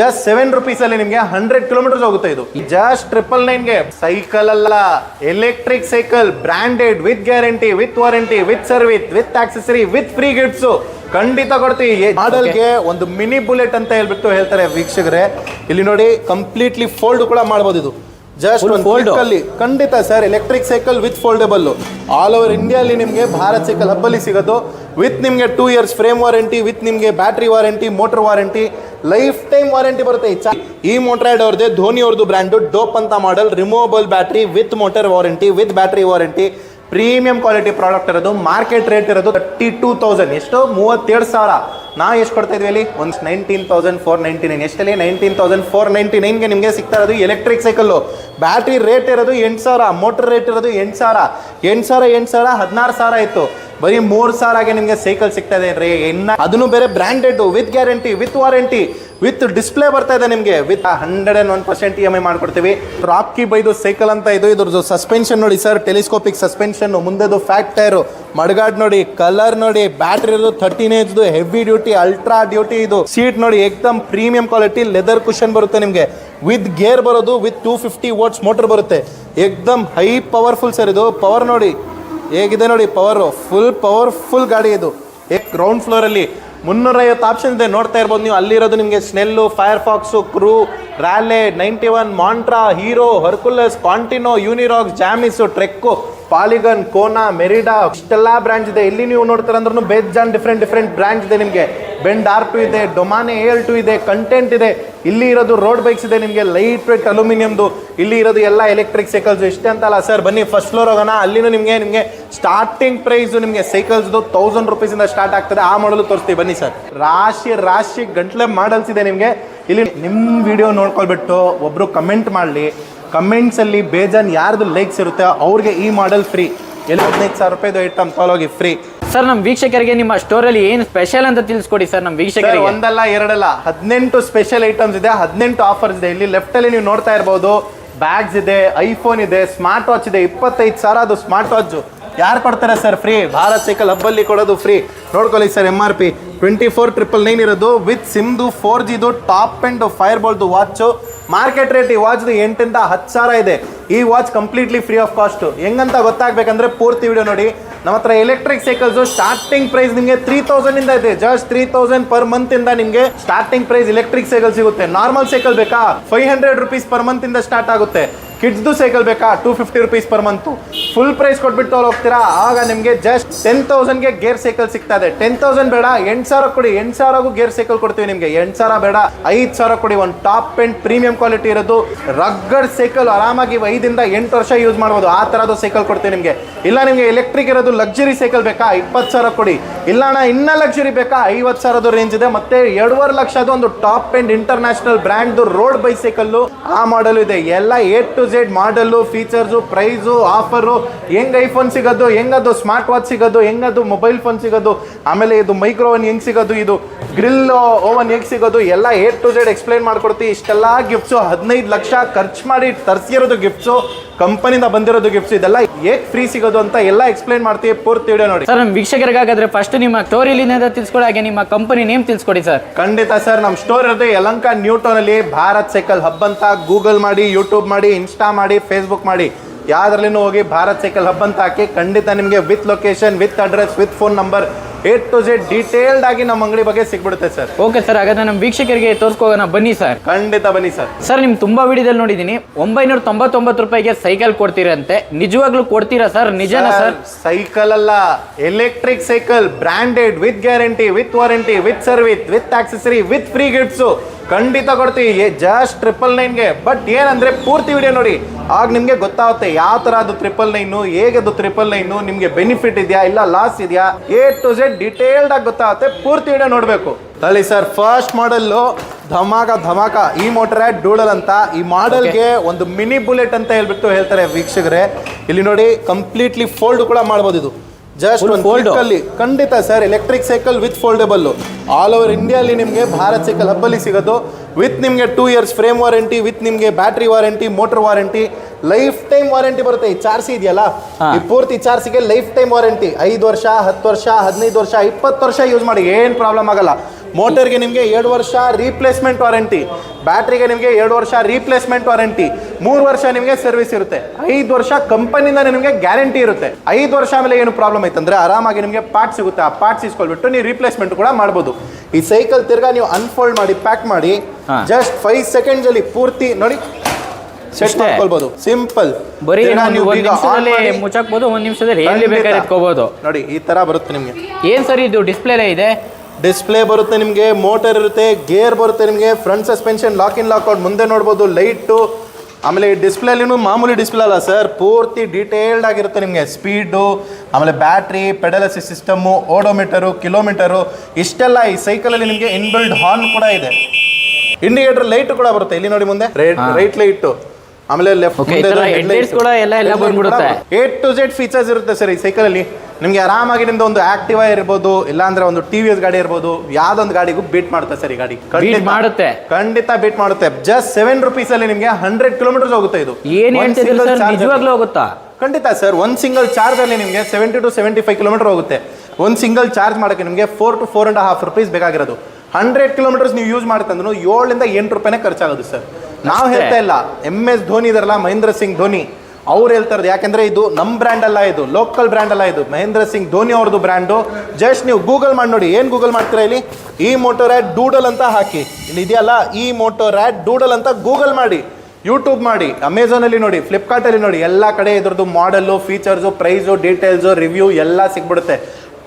Just seven rupees ಅಲ್ಲಿ ನಿಮಗೆ hundred kilometres ಹೋಗುತ್ತೆ ಇದು. ಜಸ್ಟ್ ಟ್ರಿಪಲ್ ನೈನ್ಗೆ ಸೈಕಲ್ ಅಲ್ಲ. Electric cycle branded with guarantee with warranty with service with accessory with free gifts ಖಂಡಿತ ಕೊಡ್ತೀವಿ. ಮಾಡೆಲ್ಗೆ ಒಂದು ಮಿನಿ ಬುಲೆಟ್ ಅಂತ ಹೇಳ್ಬಿಟ್ಟು ಹೇಳ್ತಾರೆ ವೀಕ್ಷಕರೇ. ಇಲ್ಲಿ ನೋಡಿ ಕಂಪ್ಲೀಟ್ಲಿ ಫೋಲ್ಡ್ ಕೂಡ ಮಾಡ್ಬೋದು ಇದು. ಜಸ್ಟ್ ಒಂದು ಅಲ್ಲಿ ಖಂಡಿತ sir electric cycle with foldable all over ಇಂಡಿಯಾಲಿ ನಿಮಗೆ ಭಾರತ್ ಸೈಕಲ್ ಹಬ್ಬಲ್ಲಿ ಸಿಗೋದು. ವಿತ್ ನಿಮಗೆ two years frame warranty with ನಿಮಗೆ battery warranty motor warranty lifetime warranty ಬರುತ್ತೆ. ಈ ಮೋಟರ್ ಈ ಅವ್ರದ್ದು ಅವ್ರದ್ದೇ ಧೋನಿ ಅವ್ರದ್ದು ಬ್ರ್ಯಾಂಡು ಡೋಪ್ ಅಂತ model removable battery with motor warranty with battery warranty premium quality product ಇರೋದು ಮಾರ್ಕೆಟ್ ರೇಟ್ ಇರೋದು ತರ್ಟಿ ಟೂ ತೌಸಂಡ್ ಎಷ್ಟು ಮೂವತ್ತೇಳು ಸಾವಿರ. ನಾ ಎಷ್ಟು ಕೊಡ್ತಾ ಇದ್ವಿ ಅಲ್ಲಿ? ಒಂದು nineteen thousand four ninety nine ಎಷ್ಟಲ್ಲಿ? Nineteen thousand four ninety ನೈನ್ಗೆ ನಿಮಗೆ ಸಿಗ್ತಾ ಇರೋದು ಎಲೆಕ್ಟ್ರಿಕ್ ಸೈಕಲ್ಲು ಬ್ಯಾಟ್ರಿ ರೇಟ್ ಇರೋದು ಎಂಟು ಸಾವಿರ ಮೋಟರ್ ರೇಟ್ ಇರೋದು ಎಂಟು ಸಾವಿರ ಎಂಟು ಸಾವಿರ ಎಂಟು ಸಾವಿರ ಹದಿನಾರು ಸಾವಿರ ಇತ್ತು ಬರೀ ಮೂರು ಸಾವಿರಗೆ ನಿಮಗೆ ಸೈಕಲ್ ಸಿಗ್ತಾ ಇದೆ ರೀ. ಇನ್ನು ಅದನ್ನು ಬೇರೆ branded with guarantee with warranty with display ಬರ್ತಾ ಇದೆ ನಿಮಗೆ. With hundred and one percent E M I ಮಾಡ್ಕೊಡ್ತೀವಿ. ರಾಕಿ ಬೈದು ಸೈಕಲ್ ಅಂತ ಇದು, ಇದ್ರದ್ದು ಸಸ್ಪೆನ್ಷನ್ ನೋಡಿ ಸರ್ ಟೆಲಿಸ್ಕೋಪಿಕ್ ಸಸ್ಪೆನ್ಷನ್ ಮುಂದೆದು ಫ್ಯಾಟ್ ಟೈರು ಮಡ್ಗಾಡ್ ನೋಡಿ ಕಲರ್ ನೋಡಿ ಬ್ಯಾಟ್ರಿ ಇರೋದು ಥರ್ಟೀನ್ ಏಜ್ದು ಹೆವಿ ಡ್ಯೂಟಿ ಅಲ್ಟ್ರಾ ಡ್ಯೂಟಿ ಇದು. ಸೀಟ್ ನೋಡಿ ಏಕ್ದಮ್ ಪ್ರೀಮಿಯಂ ಕ್ವಾಲಿಟಿ ಲೆದರ್ ಕುಷನ್ ಬರುತ್ತೆ ನಿಮಗೆ. ವಿತ್ ಗೇರ್ ಬರೋದು with two fifty watts motor ಬರುತ್ತೆ. ಏಕ್ದಮ್ ಹೈ ಪವರ್ಫುಲ್ ಸರ್ ಇದು. ಪವರ್ ನೋಡಿ, ಹೇಗಿದೆ ನೋಡಿ ಪವರು ಫುಲ್ ಪವರ್ಫುಲ್ ಗಾಡಿ ಇದು. ಏಕ್ ಗ್ರೌಂಡ್ ಫ್ಲೋರಲ್ಲಿ ಮುನ್ನೂರೈವತ್ತು ಆಪ್ಷನ್ ಇದೆ. ನೋಡ್ತಾ ಇರ್ಬೋದು ನೀವು. ಅಲ್ಲಿರೋದು ನಿಮಗೆ Schnell Firefox crew Raleigh ninety one Montra Hero Hercules Kontino Unirox Jamis Trek Polygon Kona Merida ಇಷ್ಟೆಲ್ಲ ಬ್ರ್ಯಾಂಚ್ ಇದೆ. ಇಲ್ಲಿ ನೀವು ನೋಡ್ತಾರೆ ಅಂದ್ರೂ ಬೇಜಾನ್ ಡಿಫ್ರೆಂಟ್ ಡಿಫ್ರೆಂಟ್ ಬ್ರ್ಯಾಂಚ್ ಇದೆ ನಿಮಗೆ. ಬೆಂಡ್ ಆರ್ ಟು ಇದೆ, ಡೊಮಾನೆ ಏಲ್ ಟು ಇದೆ ಕಂಟೆಂಟ್ ಇದೆ. ಇಲ್ಲಿ ಇರೋದು ರೋಡ್ ಬೈಕ್ಸ್ ಇದೆ, ನಿಮಗೆ ಲೈಟ್ ವೇಟ್ ಅಲ್ಯೂಮಿನಿಯಮ್ದು ಇಲ್ಲಿ ಇರೋದು ಎಲ್ಲ ಎಲೆಕ್ಟ್ರಿಕ್ ಸೈಕಲ್ಸ್ ಇಷ್ಟೇ ಅಂತಲ್ಲ ಸರ್ ಬನ್ನಿ ಫಸ್ಟ್ ಫ್ಲೋರ್ ಹೋಗೋಣ. ಅಲ್ಲಿನೂ ನಿಮಗೆ ನಿಮಗೆ ಸ್ಟಾರ್ಟಿಂಗ್ ಪ್ರೈಸು ನಿಮಗೆ ಸೈಕಲ್ಸ್ದು ತೌಸಂಡ್ ರುಪೀಸಿಂದ ಸ್ಟಾರ್ಟ್ ಆಗ್ತದೆ. ಆ ಮಾಡಲು ತೋರಿಸ್ತೀವಿ. ಬನ್ನಿ ಸರ್ ರಾಶಿ ರಾಶಿ ಗಂಟ್ಲೆ ಮಾಡಲ್ಸ್ ಇದೆ ನಿಮಗೆ. ಇಲ್ಲಿ ನಿಮ್ಮ ವಿಡಿಯೋ ನೋಡ್ಕೊಳ್ಬಿಟ್ಟು ಒಬ್ಬರು ಕಮೆಂಟ್ ಮಾಡಲಿ. ಕಮೆಂಟ್ಸಲ್ಲಿ ಬೇಜಾನ್ ಯಾರ್ದು ಲೈಕ್ಸ್ ಇರುತ್ತೆ, ಅವ್ರಿಗೆ ಈ ಮಾಡೆಲ್ ಫ್ರೀ ಎಲ್ಲಿ ಹದಿನೈದು ಸಾವಿರ ರೂಪಾಯಿದು ಐಟಮ್ ತೊಗೊಳೋಗಿ ಫ್ರೀ ಸರ್ ನಮ್ಮ ವೀಕ್ಷಕರಿಗೆ ನಿಮ್ಮ ಸ್ಟೋರಲ್ಲಿ ಏನು ಸ್ಪೆಷಲ್ ಅಂತ ತಿಳಿಸ್ಕೊಡಿ ಸರ್ ನಮ್ಮ ವೀಕ್ಷಕರಿಗೆ. ಒಂದಲ್ಲ ಎರಡಲ್ಲ. ಹದಿನೆಂಟು ಸ್ಪೆಷಲ್ ಐಟಮ್ಸ್ ಇದೆ ಹದಿನೆಂಟು ಆಫರ್ಸ್ ಇದೆ. ಇಲ್ಲಿ ಲೆಫ್ಟ್ ಅಲ್ಲಿ ನೀವು ನೋಡ್ತಾ ಇರ್ಬೋದು. ಬ್ಯಾಗ್ಸ್ ಇದೆ ಐಫೋನ್ ಇದೆ ಸ್ಮಾರ್ಟ್ ವಾಚ್ ಇದೆ ಇಪ್ಪತ್ತೈದು ಸಾವಿರ ಅದು ಸ್ಮಾರ್ಟ್ ವಾಚು ಯಾರು ಕೊಡ್ತಾರೆ ಸರ್ ಫ್ರೀ ಭಾರತ್ ಸೈಕಲ್ ಹಬ್ಬಲ್ಲಿ ಕೊಡೋದು ಫ್ರೀ ನೋಡ್ಕೊಳ್ಳಿ sir M R P twenty four triple nine ಇರೋದು ವಿತ್ ಸಿಮ್ದು ಫೋರ್ ಜಿದು ಟಾಪ್ ಆ್ಯಂಡ್ ಫೈರ್ ಬಾಲ್ದು ವಾಚು ಮಾರ್ಕೆಟ್ ರೇಟ್ ಈ ವಾಚ್ದು ಎಂಟಿಂದ ಹತ್ತು ಸಾವಿರ ಇದೆ. ಈ watch completely free of cost ಹೆಂಗಂತ ಗೊತ್ತಾಗಬೇಕಂದ್ರೆ ಪೂರ್ತಿ ವಿಡಿಯೋ ನೋಡಿ. ನಮ್ಮ ಹತ್ರ ಎಲೆಕ್ಟ್ರಿಕ್ ಸೈಕಲ್ಸು ಸ್ಟಾರ್ಟಿಂಗ್ ಪ್ರೈಸ್ ನಿಮಗೆ ತ್ರೀ ತೌಸಂಡಿಂದ ಇದೆ ಜಸ್ಟ್ ತ್ರೀ ತೌಸಂಡ್ ಪರ್ ಇಂದ ನಿಮಗೆ ಸ್ಟಾರ್ಟಿಂಗ್ ಪ್ರೈಸ್ ಎಲೆಕ್ಟ್ರಿಕ್ ಸೈಕಲ್ ಸಿಗುತ್ತೆ. ನಾರ್ಮಲ್ ಸೈಕಲ್ ಬೇಕಾ? ಫೈವ್ ಹಂಡ್ರೆಡ್ ರುಪೀಸ್ ಪರ್ ಇಂದ ಸ್ಟಾರ್ಟ್ ಆಗುತ್ತೆ. ಕಿಡ್ಸ್ದು ಸೈಕಲ್ ಬೇಕಾ? Two fifty rupees per month full price ಕೊಟ್ಬಿಟ್ಟು ಅಲ್ಲಿ ಹೋಗ್ತೀರಾ? ಆಗ ನಿಮಗೆ ಜಸ್ಟ್ ಟೆನ್ ತೌಸಂಡ್ಗೆ ಗೇರ್ ಸೈಕಲ್ ಸಿಗ್ತಾ ಇದೆ. ಟೆನ್ ತೌಸಂಡ್ ಬೇಡ, ಎಂಟು ಸಾವಿರ ಕೊಡಿ, ಎಂಟು ಸಾವಿರಗೂ ಗೇರ್ ಸೈಕಲ್ ಕೊಡ್ತೀವಿ ನಿಮಗೆ. ಎಂಟು ಸಾವಿರ ಬೇಡ, ಐದು ಸಾವಿರ ಕೊಡಿ. ಒಂದು ಟಾಪ್ ಎಂಡ್ ಪ್ರೀಮಿಯಂ ಕ್ವಾಲಿಟಿ ಇರೋದು, ರಗ್ಗಡ್ ಸೈಕಲ್ ಆರಾಮಾಗಿ ಐದಿಂದ ಎಂಟು ವರ್ಷ ಯೂಸ್ ಮಾಡ್ಬೋದು. ಆ ಥರದ ಸೈಕಲ್ ಕೊಡ್ತೀವಿ ನಿಮಗೆ. ಇಲ್ಲ ನಿಮಗೆ ಎಲೆಕ್ಟ್ರಿಕ್ ಇರೋದು ಲಕ್ಸುರಿ ಸೈಕಲ್ ಬೇಕಾ? ಇಪ್ಪತ್ತು ಸಾವಿರ ಕೊಡಿ. ಇಲ್ಲ ಅಣ್ಣ, ಇನ್ನೂ ಲಕ್ಸುರಿ ಬೇಕಾ? ಐವತ್ತು ಸಾವಿರದ ರೇಂಜ್ ಇದೆ. ಮತ್ತೆ ಎರಡೂವರೆ ಲಕ್ಷದ ಒಂದು ಟಾಪ್ ಆ್ಯಂಡ್ ಇಂಟರ್ನ್ಯಾಷನಲ್ ಬ್ರ್ಯಾಂಡ್ದು ರೋಡ್ ಬೈಸೈಕಲ್ಲು ಆ ಮಾಡಲ್ ಇದೆ. ಎಲ್ಲ A to Z model features price offer ಹೆಂಗ್ ಐಫೋನ್ ಸಿಗೋದು ಹೆಂಗದು ಸ್ಮಾರ್ಟ್ ವಾಚ್ ಸಿಗೋದು ಹೆಂಗದು ಮೊಬೈಲ್ ಫೋನ್ ಸಿಗೋದು. ಆಮೇಲೆ ಇದು ಮೈಕ್ರೋ ಓವನ್ ಹೆಂಗ್ ಸಿಗೋದು ಇದು? ಗ್ರಿಲ್ ಓವನ್ ಹೇಗೆ ಸಿಗೋದು? ಎಲ್ಲ ಎ ಟು ಜೆಡ್ ಎಕ್ಸ್ಪ್ಲೈನ್ ಮಾಡ್ಕೊಡ್ತೀವಿ ಇಷ್ಟೆಲ್ಲ ಗಿಫ್ಟ್ಸು ಹದಿನೈದು ಲಕ್ಷ ಖರ್ಚು ಮಾಡಿ ತರಿಸಿರೋದು ಗಿಫ್ಟ್ಸು ಕಂಪನಿಯಿಂದ ಬಂದಿರೋದು ಗಿಫ್ಟ್ಸ್ ಇದೆಲ್ಲ ಹೇಗೆ ಫ್ರೀ ಸಿಗೋದು ಅಂತ ಎಲ್ಲ ಎಕ್ಸ್ಪ್ಲೈನ್ ಮಾಡ್ತೀವಿ ಪೂರ್ತಿ ವಿಡಿಯೋ ನೋಡಿ. ಸರ್ ನಮ್ಮ ವೀಕ್ಷಕರಿಗಾಗಾದ್ರೆ ಫಸ್ಟ್ ನಿಮ್ಮ ಸ್ಟೋರಿಲಿಂದ ತಿಳಿಸ್ಕೊಡಿ ಹಾಗೆ ನಿಮ್ಮ ಕಂಪನಿ ನೇಮ್ ತಿಳಿಸ್ಕೊಡಿ ಸರ್. ಖಂಡಿತ ಸರ್ ನಮ್ಮ ಸ್ಟೋರ್ ಇರೋದು ಯಲಂಕ ನ್ಯೂಟೋನಲ್ಲಿ ಭಾರತ್ ಸೈಕಲ್ ಹಬ್ ಅಂತ ಗೂಗಲ್ ಮಾಡಿ ಯೂಟ್ಯೂಬ್ ಮಾಡಿ ಇನ್ಸ್ಟಾ ಮಾಡಿ ಫೇಸ್ಬುಕ್ ಮಾಡಿ. ಯಾವ್ದ್ರಲ್ಲಿನೂ ಹೋಗಿ ಭಾರತ್ ಸೈಕಲ್ ಹಬ್ ಅಂತ ಹಾಕಿ ಖಂಡಿತ ನಿಮಗೆ with location with address with phone number A to Z detailed ಆಗಿ ನಮ್ಮ ಅಂಗಡಿ ಬಗ್ಗೆ ಸಿಗ್ಬಿಡುತ್ತೆ ಸರ್ ಓಕೆ ಸರ್ ಹಾಗಾದ್ರೆ ನಮ್ಮ ವೀಕ್ಷಕರಿಗೆ ತೋರಿಸ್ಕೋಗೋಣ. ಬನ್ನಿ ಸರ್ ಖಂಡಿತ ಬನ್ನಿ ಸರ್ ಸರ್ ನಿಮ್ ತುಂಬಾ ವಿಡಿಯೋದಲ್ಲಿ ನೋಡಿದೀನಿ ಒಂಬೈನೂರ ತೊಂಬತ್ತೊಂಬತ್ತು ರೂಪಾಯಿಗೆ ಸೈಕಲ್ ಕೊಡ್ತೀರಂತೆ. ನಿಜವಾಗ್ಲೂ ಕೊಡ್ತೀರಾ ಸರ್ ನಿಜನಾ ಸರ್ ಸೈಕಲ್ ಅಲ್ಲ. Electric cycle branded with guarantee with warranty with service with accessory with free gifts ಖಂಡಿತ ಕೊಡ್ತೀವಿ. ಜಸ್ಟ್ ಟ್ರಿಪಲ್ ನೈನ್ಗೆ ಬಟ್ ಏನಂದ್ರೆ ಪೂರ್ತಿ ವಿಡಿಯೋ ನೋಡಿ. ಆಗ ನಿಮಗೆ ಗೊತ್ತಾಗುತ್ತೆ ಯಾವ ಥರ ಅದು ಟ್ರಿಪಲ್ ನೈನು ಹೇಗೆ ಅದು ಟ್ರಿಪಲ್ ನೈನು ನಿಮಗೆ ಬೆನಿಫಿಟ್ ಇದೆಯಾ ಇಲ್ಲ ಲಾಸ್ ಇದೆಯಾ? ಎ ಟು ಝೆಡ್ ಡಿಟೇಲ್ಡ್ ಆಗಿ ಗೊತ್ತಾಗುತ್ತೆ ಪೂರ್ತಿ ವಿಡಿಯೋ ನೋಡಬೇಕು. ತಳಿ ಸರ್ ಫಸ್ಟ್ ಮಾಡಲ್ಲು ಧಮಾಕ ಧಮಾಕ ಈ ಮೋಟರ್ ಡೂಡಲ್ ಅಂತ ಈ ಮಾಡೆಲ್ಗೆ ಒಂದು ಮಿನಿ ಬುಲೆಟ್ ಅಂತ ಹೇಳ್ಬಿಟ್ಟು ಹೇಳ್ತಾರೆ ವೀಕ್ಷಕರೇ. ಇಲ್ಲಿ ನೋಡಿ ಕಂಪ್ಲೀಟ್ಲಿ ಫೋಲ್ಡ್ ಕೂಡ ಮಾಡ್ಬೋದು ಇದು. ಜಸ್ಟ್ ಒಂದು? ಅಲ್ಲಿ ಖಂಡಿತ sir electric cycle with foldable all over ಇಂಡಿಯಾಲಿ ನಿಮಗೆ ಭಾರತ್ ಸೈಕಲ್ ಹಬ್ಬಲ್ಲಿ ಸಿಗೋದು. ವಿತ್ ನಿಮಗೆ two years frame warranty with ನಿಮಗೆ battery warranty motor warranty life time warranty ಬರುತ್ತೆ. ಈ ಚಾರ್ಸಿ ಇದೆಯಲ್ಲ? ಈ ಪೂರ್ತಿ ಚಾರ್ಸಿಗೆ ಲೈಫ್ ಟೈಮ್ ವಾರಂಟಿ ಐದು ವರ್ಷ ಹತ್ತು ವರ್ಷ ಹದಿನೈದು ವರ್ಷ ಇಪ್ಪತ್ತು ವರ್ಷ ಯೂಸ್ ಮಾಡಿ. ಏನು ಪ್ರಾಬ್ಲಮ್ ಆಗಲ್ಲ. ಮೋಟರ್ಗೆ ನಿಮಗೆ ಎರಡು ವರ್ಷ ರೀಪ್ಲೇಸ್ಮೆಂಟ್ ವಾರಂಟಿ ಬ್ಯಾಟ್ರಿಗೆ ನಿಮಗೆ ಎರಡು ವರ್ಷ ರೀಪ್ಲೇಸ್ಮೆಂಟ್ ವಾರಂಟಿ ಮೂರು ವರ್ಷ ನಿಮಗೆ ಸರ್ವಿಸ್ ಇರುತ್ತೆ. ಐದು ವರ್ಷ ಕಂಪನಿಯಿಂದ ನಿಮಗೆ ಗ್ಯಾರಂಟಿ ಇರುತ್ತೆ. ಐದು ವರ್ಷ ಆಮೇಲೆ ಏನು ಪ್ರಾಬ್ಲಮ್ ಐತಂದ್ರೆ ಆರಾಮಾಗಿ ನಿಮಗೆ ಪಾರ್ಟ್ ಸಿಗುತ್ತೆ. ಆ ಪಾರ್ಟ್ಸ್ ಇಸ್ಕೊಳ್ಬಿಟ್ಟು ನೀವು ರೀಪ್ಲೇಸ್ಮೆಂಟ್ ಕೂಡ ಮಾಡ್ಬೋದು. ಈ ಸೈಕಲ್ ತಿರ್ಗಾ ನೀವು ಅನ್ಫೋಲ್ಡ್ ಮಾಡಿ ಪ್ಯಾಕ್ ಮಾಡಿ. ಜಸ್ಟ್ ಫೈವ್ ಸೆಕೆಂಡ್ಸ್ ಅಲ್ಲಿ ಪೂರ್ತಿ ನೋಡಿ ಸೆಟ್ ಮಾಡ್ಕೊಳ್ಬಹುದು ಸಿಂಪಲ್ ಬರೀ ನಿಮಿಷದಲ್ಲಿ ಮುಚ್ಚಾಕ್ಬೋದು ಒಂದ್ ನಿಮಿಷದಲ್ಲಿ ಎಲ್ಲಿ ಬೇಕಾದ್ರೆ ಎತ್ಕೋಬಹುದು ನೋಡಿ ಈ ತರ ಬರುತ್ತೆ ನಿಮಗೆ. ಏನ್ ಸರ್ ಇದು ಡಿಸ್ಪ್ಲೇಲೇ ಇದೆ? ಡಿಸ್ಪ್ಲೇ ಬರುತ್ತೆ ನಿಮಗೆ ಮೋಟರ್ ಇರುತ್ತೆ ಗೇರ್ ಬರುತ್ತೆ ನಿಮಗೆ front suspension lock in lock out ಮುಂದೆ ನೋಡ್ಬೋದು ಲೈಟು ಆಮೇಲೆ ಈ ಡಿಸ್ಪ್ಲೇಲಿನೂ ಮಾಮೂಲಿ ಡಿಸ್ಪ್ಲೇ ಅಲ್ಲ ಸರ್ ಪೂರ್ತಿ ಡೀಟೇಲ್ಡ್ ಆಗಿರುತ್ತೆ ನಿಮಗೆ ಸ್ಪೀಡು ಆಮೇಲೆ battery pedal assist system odometer kilometre ಇಷ್ಟೆಲ್ಲ ಈ ಸೈಕಲಲ್ಲಿ ನಿಮಗೆ ಇನ್ಬಿಲ್ಡ್ ಹಾರ್ನ್ ಕೂಡ ಇದೆ. ಇಂಡಿಕೇಟರ್ ಲೈಟ್ ಕೂಡ ಬರುತ್ತೆ ಇಲ್ಲಿ ನೋಡಿ ಮುಂದೆ. ರೈಟ್ ಲೈಟು ಆಮೇಲೆ left. A to Z features ಇರುತ್ತೆ ಸರ್ ಈ ಸೈಕಲಲ್ಲಿ ನಿಮಗೆ ಆರಾಮಾಗಿ ನಿಮ್ದು ಒಂದು ಆಕ್ಟಿವಾ ಇರ್ಬೋದು ಇಲ್ಲಾಂದ್ರೆ ಒಂದು ಟಿ ವಿ ಎಸ್ ಗಾಡಿ ಇರ್ಬೋದು ಯಾವ್ದೊಂದು ಗಾಡಿಗೂ ಬೀಟ್ ಮಾಡುತ್ತೆ ಸರ್ ಈ ಗಾಡಿ. ಖಂಡಿತ- ಮಾಡುತ್ತೆ. ಖಂಡಿತ ಬೀಟ್ ಮಾಡುತ್ತೆ. ಜಸ್ಟ್ ಸೆವೆನ್ ರುಪೀಸ್ ಅಲ್ಲಿ ನಿಮಗೆ ಹಂಡ್ರೆಡ್ ಕಿಲೋಮೀಟರ್ಸ್ ಹೋಗುತ್ತೆ ಇದು. ಏನ್ ಹೋಗುತ್ತಾ? ಖಂಡಿತ ಸರ್ ಒಂದ್ ಸಿಂಗಲ್ ಚಾರ್ಜ್ ಅಲ್ಲಿ ನಿಮಗೆ seventy to seventy five kilometre ಹೋಗುತ್ತೆ. ಒಂದ್ ಸಿಂಗಲ್ ಚಾರ್ಜ್ ಮಾಡಕ್ಕೆ ನಿಮಗೆ four to four and half rupees ಬೇಕಾಗಿರೋದು. ಹಂಡ್ರೆಡ್ ಕಿಲೋಮೀಟರ್ಸ್ ನೀವು ಯೂಸ್ ಮಾಡ್ತಂದ್ರೂ ಏಳರಿಂದ ಎಂಟು ರೂಪಾಯಿನೇ ಖರ್ಚಾಗೋದು ಸರ್ ನಾವು ಹೇಳ್ತಾ ಇಲ್ಲ. ಎಂ ಎಸ್ ಧೋನಿ ಇದಾರಲ್ಲ ಮಹೇಂದ್ರ ಸಿಂಗ್ ಧೋನಿ. ಅವ್ರು ಹೇಳ್ತಾರೆ ಯಾಕಂದ್ರೆ ಇದು ನಮ್ಮ ಬ್ರ್ಯಾಂಡ್ ಅಲ್ಲ ಇದು ಲೋಕಲ್ ಬ್ರ್ಯಾಂಡ್ ಅಲ್ಲ ಇದು. ಮಹೇಂದ್ರ ಸಿಂಗ್ ಧೋನಿ ಅವ್ರದ್ದು ಬ್ರ್ಯಾಂಡು ಜಸ್ಟ್ ನೀವು ಗೂಗಲ್ ಮಾಡಿ ನೋಡಿ, ಏನು ಗೂಗಲ್ ಮಾಡ್ತೀರಾ ಇಲ್ಲಿ? ಈ ಮೋಟೋರ್ ಆ್ಯಡ್ ಡೂಡಲ್ ಅಂತ ಹಾಕಿ. ಇಲ್ಲಿ ಇದೆಯಲ್ಲ, ಈ ಮೋಟರ್ ಆ್ಯಡ್ ಡೂಡಲ್ ಅಂತ ಗೂಗಲ್ ಮಾಡಿ. ಯೂಟ್ಯೂಬ್ ಮಾಡಿ ಅಮೆಝಾನಲ್ಲಿ ನೋಡಿ ಫ್ಲಿಪ್ಕಾರ್ಟಲ್ಲಿ ನೋಡಿ, ಎಲ್ಲ ಕಡೆ ಇದ್ರದ್ದು model features price details review ಎಲ್ಲ ಸಿಗ್ಬಿಡುತ್ತೆ.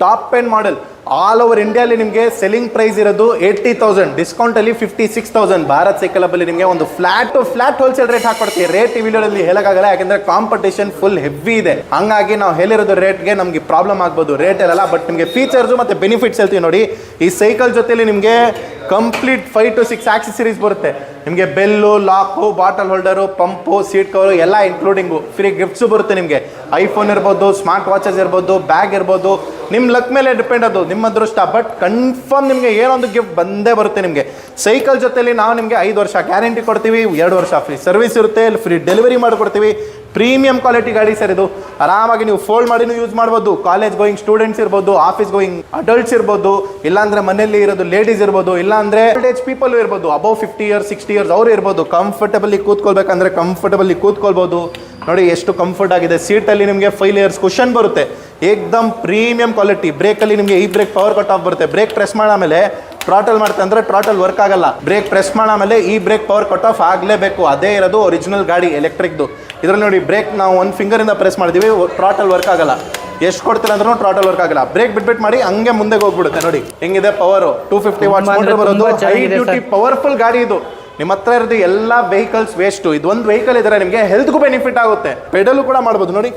Top pen model all over ಇಂಡಿಯಾಲಿ ನಿಮಗೆ ಸೆಲ್ಲಿಂಗ್ ಪ್ರೈಸ್ ಇರೋದು eighty thousand ಡಿಸ್ಕೌಂಟಲ್ಲಿ fifty six thousand Bharat cycle ಹಬ್ಬಲ್ಲಿ ನಿಮಗೆ ಒಂದು ಫ್ಲಾಟ್ ಫ್ಲಾಟ್ ಹೋಲ್ಸೇಲ್ ರೇಟ್ ಹಾಕೊಡ್ತೀವಿ. ರೇಟ್ ಈ ವಿಡಿಯೋದಲ್ಲಿ ಹೇಳಕ್ಕಾಗಲ್ಲ, ಯಾಕಂದ್ರೆ ಕಾಂಪಿಟೇಷನ್ ಫುಲ್ ಹೆವಿ ಇದೆ. ಹಂಗಾಗಿ ನಾವು ಹೇಳಿರೋದು ರೇಟ್ಗೆ ನಮಗೆ ಪ್ರಾಬ್ಲಮ್ ಆಗ್ಬೋದು. ರೇಟ್ ಎಲ್ಲ ಬಟ್ ನಿಮಗೆ ಫೀಚರ್ಸು ಮತ್ತು ಬೆನಿಫಿಟ್ಸ್ ಹೇಳ್ತೀವಿ ನೋಡಿ. ಈ ಸೈಕಲ್ ಜೊತೆಲಿ ನಿಮಗೆ complete five to six accessories ಬರುತ್ತೆ. ನಿಮಗೆ bell lock bottle holder pump seat cover ಎಲ್ಲ ಇನ್ಕ್ಲೂಡಿಂಗು ಫ್ರೀ ಗಿಫ್ಟ್ಸು ಬರುತ್ತೆ ನಿಮಗೆ. ಐಫೋನ್ ಇರ್ಬೋದು ಸ್ಮಾರ್ಟ್ ವಾಚಸ್ ಇರ್ಬೋದು ಬ್ಯಾಗ್ ಇರ್ಬೋದು. ನಿಮ್ಮ ಲಕ್ ಮೇಲೆ ಡಿಪೆಂಡ್ ಅದು. ನಿಮ್ಮ ಅದೃಷ್ಟ ಬಟ್ ಕನ್ಫರ್ಮ್ ನಿಮಗೆ ಏನೊಂದು ಗಿಫ್ಟ್ ಬಂದೇ ಬರುತ್ತೆ ನಿಮಗೆ. ಸೈಕಲ್ ಜೊತೆಲಿ ನಾವು ನಿಮಗೆ ಐದು ವರ್ಷ ಗ್ಯಾರಂಟಿ ಕೊಡ್ತೀವಿ, ಎರಡು ವರ್ಷ ಫ್ರೀ ಸರ್ವಿಸ್ ಇರುತ್ತೆ ಇಲ್ಲಿ ಫ್ರೀ ಡೆಲಿವರಿ ಮಾಡಿಕೊಡ್ತೀವಿ. ಪ್ರೀಮಿಯಂ ಕ್ವಾಲಿಟಿ ಗಾಡಿ ಸರ್ ಇದು. ಆರಾಮಾಗಿ ನೀವು ಫೋಲ್ಡ್ ಮಾಡಿನೂ ಯೂಸ್ ಮಾಡ್ಬೋದು. ಕಾಲೇಜ್ ಗೋಯಿಂಗ್ ಸ್ಟೂಡೆಂಟ್ಸ್ ಇರ್ಬೋದು ಆಫೀಸ್ ಗೋಯಿಂಗ್ ಅಡಲ್ಟ್ಸ್ ಇರ್ಬೋದು, ಇಲ್ಲಾಂದ್ರೆ ಮನೆಯಲ್ಲಿ ಇರೋದು ಲೇಡೀಸ್ ಇರ್ಬೋದು, ಇಲ್ಲಾಂದ್ರೆ ಏಜ್ ಪೀಪಲ್ ಇರ್ಬೋದು. Above fifty years sixty years ಅವರು ಇರ್ಬೋದು. ಕಂಫರ್ಟಬಲಿ ಕೂತ್ಕೊಳ್ಬೇಕಂದ್ರೆ ಕಂಫರ್ಟಬಲಿ ಕೂತ್ಕೊಳ್ಬೋದು. ನೋಡಿ ಎಷ್ಟು ಕಂಫರ್ಟ್ ಆಗಿದೆ. ಸೀಟಲ್ಲಿ ನಿಮಗೆ ಫೈವ್ ಇಯರ್ಸ್ ಕುಷನ್ ಬರುತ್ತೆ. ಏಕ್ದಮ್ ಪ್ರೀಮಿಯಂ ಕ್ವಾಲಿಟಿ ಬ್ರೇಕಲ್ಲಿ ನಿಮಗೆ ಈ ಬ್ರೇಕ್ ಪವರ್ ಕಟ್ ಆಫ್ ಬರುತ್ತೆ. ಬ್ರೇಕ್ ಪ್ರೆಸ್ ಮಾಡಾಮೇಲೆ ಟ್ರಾಟಲ್ ಮಾಡ್ತೆ ಅಂದ್ರೆ ಟ್ರಾಟಲ್ ವರ್ಕ್ ಆಗಲ್ಲ. ಬ್ರೇಕ್ ಪ್ರೆಸ್ ಮಾಡಾಮೇಲೆ ಈ ಬ್ರೇಕ್ ಪವರ್ ಕಟ್ ಆಫ್ ಆಗಲೇಬೇಕು. ಅದೇ ಇರೋದು ಒರಿಜಿನಲ್ ಗಾಡಿ ಎಲೆಕ್ಟ್ರಿಕ್ದು ಇದರಲ್ಲಿ ನೋಡಿ ಬ್ರೇಕ್ ನಾವು ಒಂದು ಫಿಂಗರಿಂದ ಪ್ರೆಸ್ ಮಾಡಿದೀವಿ. ಟ್ರಾಟಲ್ ವರ್ಕ್ ಆಗಲ್ಲ. ಎಷ್ಟು ಕೊಡ್ತೀರ ಅಂದ್ರೂ ಟ್ರಾಟಲ್ ವರ್ಕ್ ಆಗಲ್ಲ. ಬ್ರೇಕ್ ಬಿಟ್ಬಿಟ್ಟು ಮಾಡಿ ಹಂಗೆ ಮುಂದೆ ಹೋಗ್ಬಿಡುತ್ತೆ ನೋಡಿ. ಹೆಂಗಿದೆ ಪವರ್ ಟೂ ಫಿಫ್ಟಿ ಮೋಟರ್ ಬರೋದು. High duty. ಪವರ್ಫುಲ್ ಗಾಡಿ ಇದು. ನಿಮ್ಮ ಹತ್ರ ಇರೋದು ಎಲ್ಲ ವೆಹಿಕಲ್ಸ್ ವೇಸ್ಟು ಒಂದು ವೆಹಿಕಲ್ ಇದ್ರೆ ನಿಮಗೆ ಹೆಲ್ತ್ಗೂ ಬೆನಿಫಿಟ್ ಆಗುತ್ತೆ. ಪೆಡಲು ಕೂಡ ಮಾಡ್ಬೋದು ನೋಡಿ.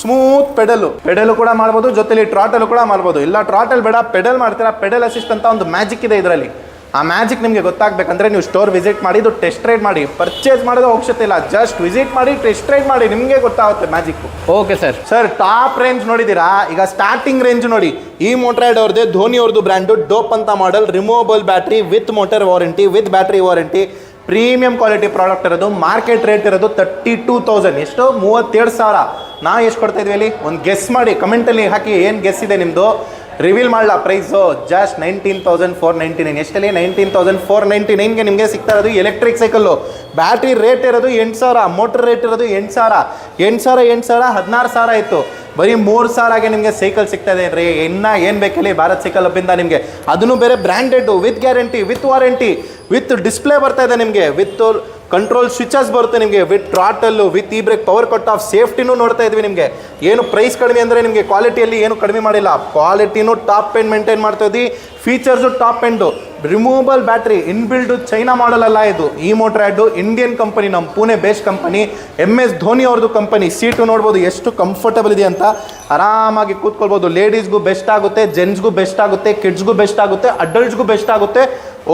ಸ್ಮೂತ್ ಪೆಡಲು. ಪೆಡಲು ಕೂಡ ಮಾಡ್ಬೋದು, ಜೊತೆಲಿ ಟ್ರಾಟಲ್ ಕೂಡ ಮಾಡ್ಬೋದು. ಇಲ್ಲ ಟ್ರಾಟಲ್ ಬೇಡ, ಪೆಡಲ್ ಮಾಡ್ತೀರಾ? ಪೆಡಲ್ ಅಸಿಸ್ಟ್ ಅಂತ ಒಂದು ಮ್ಯಾಜಿಕ್ ಇದೆ ಇದರಲ್ಲಿ. ಆ ಮ್ಯಾಜಿಕ್ ನಿಮಗೆ ಗೊತ್ತಾಗಬೇಕಂದ್ರೆ ನೀವು ಸ್ಟೋರ್ ವಿಸಿಟ್ ಮಾಡಿ ಇದು ಟೆಸ್ಟ್ ರೈಡ್ ಮಾಡಿ ಪರ್ಚೇಸ್ ಮಾಡೋದು ಅವಶ್ಯತೆ ಇಲ್ಲ ಜಸ್ಟ್ ವಿಸಿಟ್ ಮಾಡಿ ಟೆಸ್ಟ್ ರೈಡ್ ಮಾಡಿ ನಿಮಗೆ ಗೊತ್ತಾಗುತ್ತೆ magic. Okay sir. Sir top range ನೋಡಿದ್ದೀರಾ? ಈಗ ಸ್ಟಾರ್ಟಿಂಗ್ ರೇಂಜ್ ನೋಡಿ ಈ ಮೋಟ್ರೈಡ್ ಅವ್ರದ್ದೇ ಧೋನಿ ಅವ್ರದ್ದು ಬ್ರ್ಯಾಂಡು ಡೋಪ್ ಅಂತ model removable battery with motor warranty with battery warranty premium quality product ಇರೋದು ಮಾರ್ಕೆಟ್ ರೇಟ್ ಇರೋದು ತರ್ಟಿ ಟೂ ತೌಸಂಡ್ ಎಷ್ಟು ಮೂವತ್ತೇಳು ಸಾವಿರ. ನಾ ಎಷ್ಟು ಕೊಡ್ತಾ ಇದ್ವಿ ಅಲ್ಲಿ? ಒಂದು ಗೆಸ್ ಮಾಡಿ ಕಮೆಂಟಲ್ಲಿ ಹಾಕಿ ಏನು ಗೆಸ್ ಇದೆ ನಿಮ್ಮದು ರಿವೀಲ್ ಮಾಡಲ್ಲ price just nineteen thousand four ninety nine ಎಷ್ಟಲ್ಲಿ? Nineteen thousand four ninety ನೈನ್ಗೆ ನಿಮಗೆ ಸಿಗ್ತಾ ಇರೋದು ಎಲೆಕ್ಟ್ರಿಕ್ ಸೈಕಲ್ಲು ಬ್ಯಾಟ್ರಿ ರೇಟ್ ಇರೋದು ಎಂಟು ಸಾವಿರ ಮೋಟರ್ ರೇಟ್ ಇರೋದು ಎಂಟು ಸಾವಿರ ಎಂಟು ಸಾವಿರ ಎಂಟು ಸಾವಿರ ಹದಿನಾರು ಸಾವಿರ ಇತ್ತು ಬರೀ ಮೂರು ಸಾವಿರಾಗೆ ನಿಮಗೆ ಸೈಕಲ್ ಸಿಗ್ತಾ ಇದೆ ರೀ. ಇನ್ನು ಏನು ಬೇಕಲ್ಲಿ? ಭಾರತ್ ಸೈಕಲ್ ಅಪ್ಪಿಂದ ನಿಮಗೆ. ಅದನ್ನು ಬೇರೆ branded with guarantee with warranty with display ಬರ್ತಾ ಇದೆ ನಿಮಗೆ. ವಿತ್ ಕಂಟ್ರೋಲ್ ಸ್ವಿಚಸ್ ಬರುತ್ತೆ ನಿಮಗೆ. ವಿತ್ ಟ್ರಾಟಲ್ಲು ವಿತ್ ಈ ಬ್ರೇಕ್ ಪವರ್ ಕಟ್ ಆಫ್ ಸೇಫ್ಟಿನೂ ನೋಡ್ತಾ ಇದ್ವಿ ನಿಮಗೆ. ಏನು ಪ್ರೈಸ್ ಕಡಿಮೆ ಅಂದರೆ ನಿಮಗೆ ಕ್ವಾಲಿಟಿಯಲ್ಲಿ ಏನು ಕಡಿಮೆ ಮಾಡಿಲ್ಲ. ಕ್ವಾಲಿಟಿನೂ ಟಾಪ್ ಎಂಡ್ ಮೇಂಟೈನ್ ಮಾಡ್ತಾ ಇದ್ವಿ. Features top end removable battery inbuilt China model ಅಲ್ಲ ಇದು. ಈ ಮೋಟ್ರ್ ಆ್ಯಡು ಇಂಡಿಯನ್ ಕಂಪನಿ ನಮ್ಮ Pune base company M S Dhoni ಅವ್ರದ್ದು ಕಂಪನಿ ಸೀಟು ನೋಡ್ಬೋದು ಎಷ್ಟು ಕಂಫರ್ಟಬಲ್ ಇದೆ ಅಂತ. ಆರಾಮಾಗಿ ಕೂತ್ಕೊಳ್ಬೋದು. ಲೇಡೀಸ್ಗೂ ಬೆಸ್ಟ್ ಆಗುತ್ತೆ ಜೆಂಟ್ಸ್ಗೂ ಬೆಸ್ಟ್ ಆಗುತ್ತೆ ಕಿಡ್ಸ್ಗೂ ಬೆಸ್ಟ್ ಆಗುತ್ತೆ ಅಡಲ್ಟ್ಸ್ಗೂ ಬೆಸ್ಟ್ ಆಗುತ್ತೆ.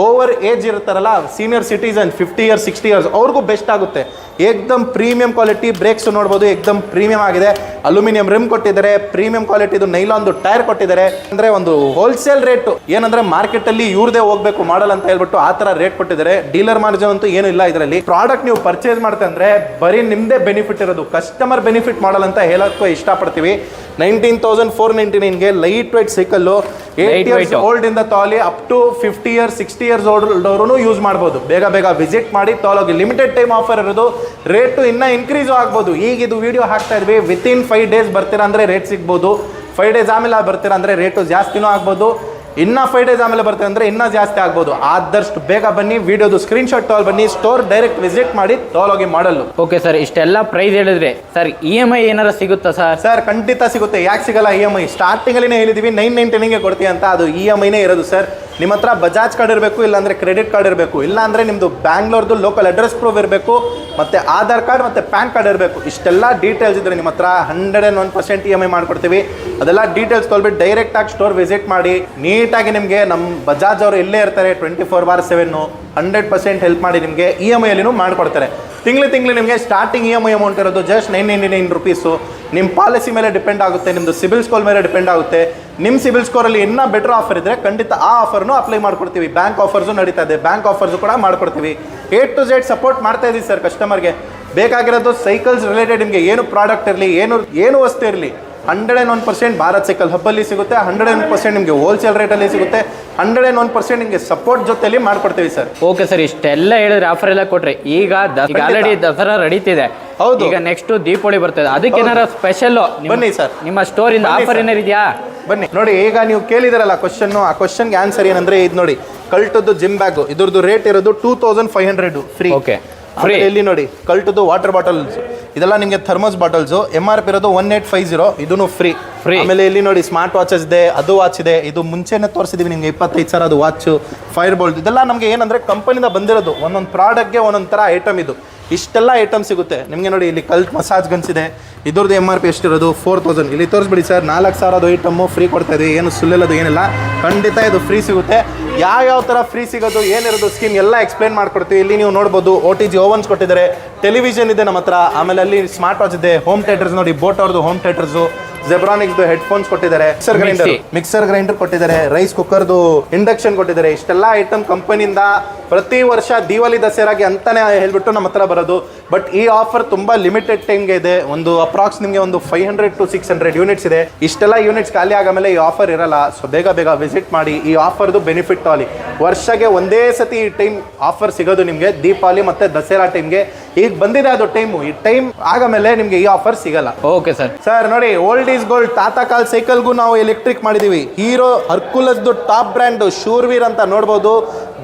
ಓವರ್ ಏಜ್ ಇರ್ತಾರಲ್ಲ senior citizen fifty years sixty years ಅವ್ರಿಗೂ ಬೆಸ್ಟ್ ಆಗುತ್ತೆ. ಏಕ್ದಮ್ ಪ್ರೀಮಿಯಂ ಕ್ವಾಲಿಟಿ ಬ್ರೇಕ್ಸ್ ನೋಡ್ಬೋದು ಏಕ್ದಮ್ ಪ್ರೀಮಿಯಂ ಆಗಿದೆ. ಅಲ್ಯೂಮಿನಿಯಂ ರಿಮ್ ಕೊಟ್ಟಿದ್ದಾರೆ ಪ್ರೀಮಿಯಂ ಕ್ವಾಲಿಟಿದು ನೈಲಾನ್ದು ಟೈರ್ ಕೊಟ್ಟಿದ್ದಾರೆ. ಅಂದರೆ ಒಂದು ಹೋಲ್ಸೇಲ್ ರೇಟು ಏನಂದ್ರೆ ಮಾರ್ಕೆಟಲ್ಲಿ ಇವ್ರದೇ ಹೋಗ್ಬೇಕು ಮಾಡಲ್ ಅಂತ ಹೇಳ್ಬಿಟ್ಟು ಆ ಥರ ರೇಟ್ ಕೊಟ್ಟಿದ್ದಾರೆ. ಡೀಲರ್ ಮಾರ್ಜಿನ್ ಅಂತೂ ಏನು ಇಲ್ಲ ಇದರಲ್ಲಿ. ಪ್ರಾಡಕ್ಟ್ ನೀವು ಪರ್ಚೇಸ್ ಮಾಡ್ತಾ ಅಂದರೆ ಬರೀ ನಿಮ್ಮದೇ ಬೆನಿಫಿಟ್ ಇರೋದು. ಕಸ್ಟಮರ್ ಬೆನಿಫಿಟ್ ಮಾಡಲ್ ಅಂತ ಹೇಳೋಕ್ಕೂ ಇಷ್ಟಪಡ್ತೀವಿ. Nineteen thousand four ninety ನೈನ್ಗೆ light weight cycle eight years old ಇಂದ ತಾಲಿ up to fifty years sixty years old ಅವರು ಯೂಸ್ ಮಾಡ್ಬೋದು. ಬೇಗ ಬೇಗ ವಿಸಿಟ್ ಮಾಡಿ ತಾಲೋಗಿ ಲಿಮಿಟೆಡ್ ಟೈಮ್ ಆಫರ್ ಇರೋದು ರೇಟು ಇನ್ನೂ ಇನ್ಕ್ರೀಸ್ ಆಗ್ಬೋದು. ಈಗ ಇದು ವಿಡಿಯೋ ಹಾಕ್ತಾ ಇದ್ವಿ ವಿತಿನ್ ಫೈವ್ ಡೇಸ್ ಬರ್ತೀರಾ ಅಂದರೆ ರೇಟ್ ಸಿಗ್ಬೋದು. ಫೈವ್ ಡೇಸ್ ಆಮೇಲೆ ಬರ್ತೀರಾ ಅಂದರೆ ರೇಟು ಜಾಸ್ತಿನೂ ಆಗ್ಬೋದು. ಇನ್ನ ಫೈವ್ ಡೇಸ್ ಆಮೇಲೆ ಬರ್ತದೆ ಅಂದರೆ ಇನ್ನೂ ಜಾಸ್ತಿ ಆಗ್ಬೋದು. ಆದಷ್ಟು ಬೇಗ ಬನ್ನಿ ವಿಡಿಯೋದು ಸ್ಕ್ರೀನ್ಶಾಟ್ ತೊಗೊಳ್ ಬನ್ನಿ ಸ್ಟೋರ್ ಡೈರೆಕ್ಟ್ ವಿಸಿಟ್ ಮಾಡಿ ತೊಗೊಳೋಗಿ ಮಾಡಲು ಓಕೆ ಸರ್ ಇಷ್ಟೆಲ್ಲ ಪ್ರೈಸ್ ಹೇಳಿದ್ರೆ ಸರ್ ಇ ಎಂ ಐ ಏನಾರ ಸಿಗುತ್ತಾ ಸರ್ ಸರ್ ಖಂಡಿತ ಸಿಗುತ್ತೆ. ಯಾಕೆ ಸಿಗಲ್ಲ ಇ ಎಂ ಐ ಸ್ಟಾರ್ಟಿಂಗಲ್ಲಿನೇ ಹೇಳಿದೀವಿ. ನೈನ್ ನೈನ್ ಟೆನ್ಗೆ ಕೊಡ್ತೀವಿ ಅಂತ. ಅದು ಇ ಎಂ ಐನೇ ಇರೋದು ಸರ್ ನಿಮ್ಮ ಹತ್ರ ಬಜಾಜ್ ಕಾರ್ಡ್ ಇರಬೇಕು, ಇಲ್ಲಾಂದರೆ ಕ್ರೆಡಿಟ್ ಕಾರ್ಡ್ ಇರಬೇಕು, ಇಲ್ಲಾಂದರೆ ನಿಮ್ಮದು ಬ್ಯಾಂಗ್ಳೂರ್ದು ಲೋಕಲ್ ಅಡ್ರೆಸ್ ಪ್ರೂಫ್ ಇರಬೇಕು, ಮತ್ತು ಆಧಾರ್ ಕಾರ್ಡ್ ಮತ್ತು ಪ್ಯಾನ್ ಕಾರ್ಡ್ ಇರಬೇಕು. ಇಷ್ಟೆಲ್ಲ ಡೀಟೇಲ್ಸ್ ಇದ್ದರೆ ನಿಮ್ಮ ಹತ್ರ hundred and one percent E M I ಮಾಡಿಕೊಡ್ತೀವಿ. ಅದೆಲ್ಲ ಡೀಟೇಲ್ಸ್ ತೊಗೊಳ್ಬಿಟ್ಟು ಡೈರೆಕ್ಟ್ ಆಗಿ ಸ್ಟೋರ್ ವಿಸಿಟ್ ಮಾಡಿ, ನೀಟಾಗಿ ನಿಮಗೆ ನಮ್ಮ ಬಜಾಜ್ ಅವರು ಎಲ್ಲೇ ಇರ್ತಾರೆ twenty four bar seven hundred percent help ಮಾಡಿ ನಿಮಗೆ ಇ ಎಂ ಐಲಿನೂ ಮಾಡಿಕೊಡ್ತಾರೆ. ತಿಂಗಳು ತಿಂಗಳು ನಿಮಗೆ starting E M I amount ಇರೋದು just nine ninety nine rupees ನಿಮ್ಮ ಪಾಲಿಸಿ ಮೇಲೆ ಡಿಪೆಂಡ್ ಆಗುತ್ತೆ ನಿಮ್ಮದು ಸಿಬಿಲ್ ಸ್ಕೋರ್ ಮೇಲೆ ಡಿಪೆಂಡ್ ಆಗುತ್ತೆ. ನಿಮ್ಮ ಸಿಬಿಲ್ ಸ್ಕೋರಲ್ಲಿ ಇನ್ನೂ ಬೆಟರ್ ಆಫರ್ ಇದ್ದರೆ ಖಂಡಿತ ಆ ಆಫರ್ನು ಅಪ್ಲೈ ಮಾಡ್ಕೊಡ್ತೀವಿ. ಬ್ಯಾಂಕ್ ಆಫರ್ಸು ನಡೀತಾ ಇದೆ. ಬ್ಯಾಂಕ್ ಆಫರ್ಸು ಕೂಡ ಮಾಡ್ಕೊಡ್ತೀವಿ. ಎ ಟು ಝೆಡ್ ಸಪೋರ್ಟ್ ಮಾಡ್ತಾ ಇದ್ದೀವಿ ಸರ್ ಕಸ್ಟಮರ್ಗೆ ಬೇಕಾಗಿರೋದು ಸೈಕಲ್ಸ್ ರಿಲೇಟೆಡ್ ನಿಮಗೆ ಏನು ಪ್ರಾಡಕ್ಟ್ ಇರಲಿ, ಏನು ಏನು ವಸ್ತು ಇರಲಿ hundred and one percent Bharat cycle ಹಬ್ಬಲ್ಲಿ ಸಿಗುತ್ತೆ ಹಂಡ್ರೆಡ್ ಆ್ಯಂಡ್ ಪರ್ಸೆಂಟ್ ನಿಮಗೆ ಹೋಲ್ಸೇಲ್ ರೇಟಲ್ಲಿ ಸಿಗುತ್ತೆ. ಹಂಡ್ರೆಡ್ ಆ್ಯಂಡ್ ಒನ್ ಪರ್ಸೆಂಟ್ ನಿಮಗೆ ಸಪೋರ್ಟ್ ಜೊತೆಲಿ ಮಾಡ್ಕೊಡ್ತೀವಿ ಸರ್. ಓಕೆ ಸರ್ ಇಷ್ಟೆಲ್ಲ ಹೇಳಿದ್ರೆ ಆಫರ್ ಎಲ್ಲ ಕೊಟ್ರಿ ಈಗ ದ- ಈಗ ಆಲ್ರೆಡಿ ದಸರಾ ನಡೀತಿದೆ. ಹೌದು. ಈಗ ನೆಕ್ಸ್ಟ್ ದೀಪಾವಳಿ ಬರ್ತದೆ. ಅದಕ್ಕೆ ಏನಾರ ಸ್ಪೆಷಲ್ ಬನ್ನಿ ಸರ್ ನಿಮ್ಮ ಸ್ಟೋರ್ ಇಂದ ಬನ್ನಿ ಆಫರ್ sir. ಏನಾರು ಇದೆಯಾ? ಬನ್ನಿ. ನೋಡಿ ಈಗ ನೀವು ಕೇಳಿದಿರಲ್ಲ ಕ್ವಶನ್ ಆ ಕ್ವಶನ್ಗೆ ಆನ್ಸರ್ ಏನಂದ್ರೆ ಇದು ನೋಡಿ. ಕಲ್ಟದ್ದು ಜಿಮ್ ಬ್ಯಾಗ್ ಇದ್ರದ್ದು ರೇಟ್ ಇರೋದು two thousand five hundred free Okay. Free ಇಲ್ಲಿ ನೋಡಿ ಕಲ್ಟದ್ದು ವಾಟರ್ ಬಾಟಲ್ಸ್ ಇದೆಲ್ಲ ನಿಮಗೆ thermos bottles M R P ಇರೋದು ಒನ್ ಏಟ್ ಫೈವ್ ಜೀರೋ ಇದೂ ಫ್ರೀ ಫ್ರೀ ಆಮೇಲೆ ಇಲ್ಲಿ ನೋಡಿ ಸ್ಮಾರ್ಟ್ ವಾಚಸ್ ಇದೆ ಅದು ವಾಚ್ ಇದೆ. ಇದು ಮುಂಚೆನೆ ತೋರಿಸಿದೀವಿ ನಿಮಗೆ ಇಪ್ಪತ್ತೈದು ಸಾವಿರ ಅದು ವಾಚ್ ಫೈರ್ ಬೋಲ್ಟ್ ಇದೆಲ್ಲ ನಮಗೆ ಏನಂದ್ರೆ ಕಂಪನಿಯಿಂದ ಬಂದಿರೋದು. ಒಂದೊಂದು ಪ್ರಾಡಕ್ಟ್ಗೆ ಒಂದೊಂದು ಥರ ಐಟಮ್ ಇದು. ಇಷ್ಟೆಲ್ಲ ಐಟಮ್ ಸಿಗುತ್ತೆ. ನಿಮಗೆ ನೋಡಿ ಇಲ್ಲಿ ಕಲ್ಟ್ ಮಸಾಜ್ ಗನ್ಸ್ ಇದೆ. ಇದ್ರದ್ದು ಎಂ ಆರ್ ಪಿ ಎಷ್ಟಿರೋದು? ಫೋರ್ ತೌಸಂಡ್ ಇಲ್ಲಿ ತೋರಿಸ್ಬಿಡಿ ಸರ್ ನಾಲ್ಕು ಸಾವಿರದ ಐಟಮು ಫ್ರೀ ಕೊಡ್ತಾ ಇದೆ ಏನು ಸುಳ್ಳಿಲ್ಲದು ಏನಿಲ್ಲ. ಖಂಡಿತ ಇದು ಫ್ರೀ ಸಿಗುತ್ತೆ. ಯಾವ ಯಾವ ಥರ ಫ್ರೀ ಸಿಗೋದು ಏನಿರೋದು ಸ್ಕೀಮ್ ಎಲ್ಲ ಎಕ್ಸ್ಪ್ಲೇನ್ ಮಾಡ್ಕೊಡ್ತೀವಿ. ಇಲ್ಲಿ ನೀವು ನೋಡ್ಬೋದು ಓ ಟಿ ಜಿ ಓವನ್ಸ್ ಕೊಟ್ಟಿದ್ದಾರೆ. ಟೆಲಿವಿಷನ್ ಇದೆ ನಮ್ಮ ಹತ್ರ. ಆಮೇಲೆ ಅಲ್ಲಿ ಸ್ಮಾರ್ಟ್ ವಾಚ್ ಇದೆ. ಹೋಮ್ ಥಿಯೇಟರ್ಸ್ ನೋಡಿ ಬೋಟ್ ಅವ್ರದ್ದು ಹೋಮ್ ಥಿಯೇಟರ್ಸು ಜೆಬ್ರಾನಿಕ್ಸ್ದು ಹೆಡ್ಫೋನ್ಸ್ ಕೊಟ್ಟಿದ್ದಾರೆ. ಮಿಕ್ಸರ್ ಗ್ರೈಂಡರ್ ಮಿಕ್ಸರ್ ಗ್ರೈಂಡರ್ ಕೊಟ್ಟಿದ್ದಾರೆ. ರೈಸ್ ಕುಕ್ಕರ್ದು ಇಂಡಕ್ಷನ್ ಕೊಟ್ಟಿದ್ದಾರೆ. ಇಷ್ಟೆಲ್ಲ ಐಟಮ್ ಕಂಪನಿಯಿಂದ ಪ್ರತಿ ವರ್ಷ ದಿವಾಲಿ ದಸರಾಗೆ ಅಂತಾನೆ ಹೇಳ್ಬಿಟ್ಟು ನಮ್ಮ ಹತ್ರ ಬರೋದು. ಬಟ್ ಈ ಆಫರ್ ತುಂಬಾ ಲಿಮಿಟೆಡ್ ಟೈಮ್ಗೆ ಇದೆ. ಒಂದು ಅಪ್ರಾಕ್ಸ್ ನಿಮಗೆ ಒಂದು five hundred to six hundred units ಇದೆ. ಇಷ್ಟೆಲ್ಲ ಯೂನಿಟ್ಸ್ ಖಾಲಿ ಆದಮೇಲೆ ಈ ಆಫರ್ ಇರಲ್ಲ. ಸೊ ಬೇಗ ಬೇಗ ವಿಸಿಟ್ ಮಾಡಿ. ಈ ಆಫರ್ದು ಬೆನಿಫಿಟ್ ತಗೊಳ್ಳಿ ವರ್ಷಕ್ಕೆ ಒಂದೇ ಸತಿ ಈ ಟೈಮ್ ಆಫರ್ ಸಿಗೋದು ನಿಮಗೆ. ದೀಪಾವಳಿ ಮತ್ತೆ ದಸರಾ ಟೈಮ್ಗೆ ಈಗ ಬಂದಿದೆ ಅದು ಟೈಮು ಈ ಟೈಮ್ ಆಗಮೇಲೆ ನಿಮಗೆ ಈ ಆಫರ್ ಸಿಗಲ್ಲ. ಓಕೆ ಸರ್ ಸರ್ ನೋಡಿ ಓಲ್ಡ್ ಈಸ್ ಗೋಲ್ಡ್ ಟಾಟಾ ಕಾಲ್ ಸೈಕಲ್ಗೂ ನಾವು ಎಲೆಕ್ಟ್ರಿಕ್ ಮಾಡಿದೀವಿ. ಹೀರೋ ಹರ್ಕುಲಸ್ದು ಟಾಪ್ ಬ್ರ್ಯಾಂಡ್ ಶೂರ್ವೀರ್ ಅಂತ ನೋಡ್ಬೋದು.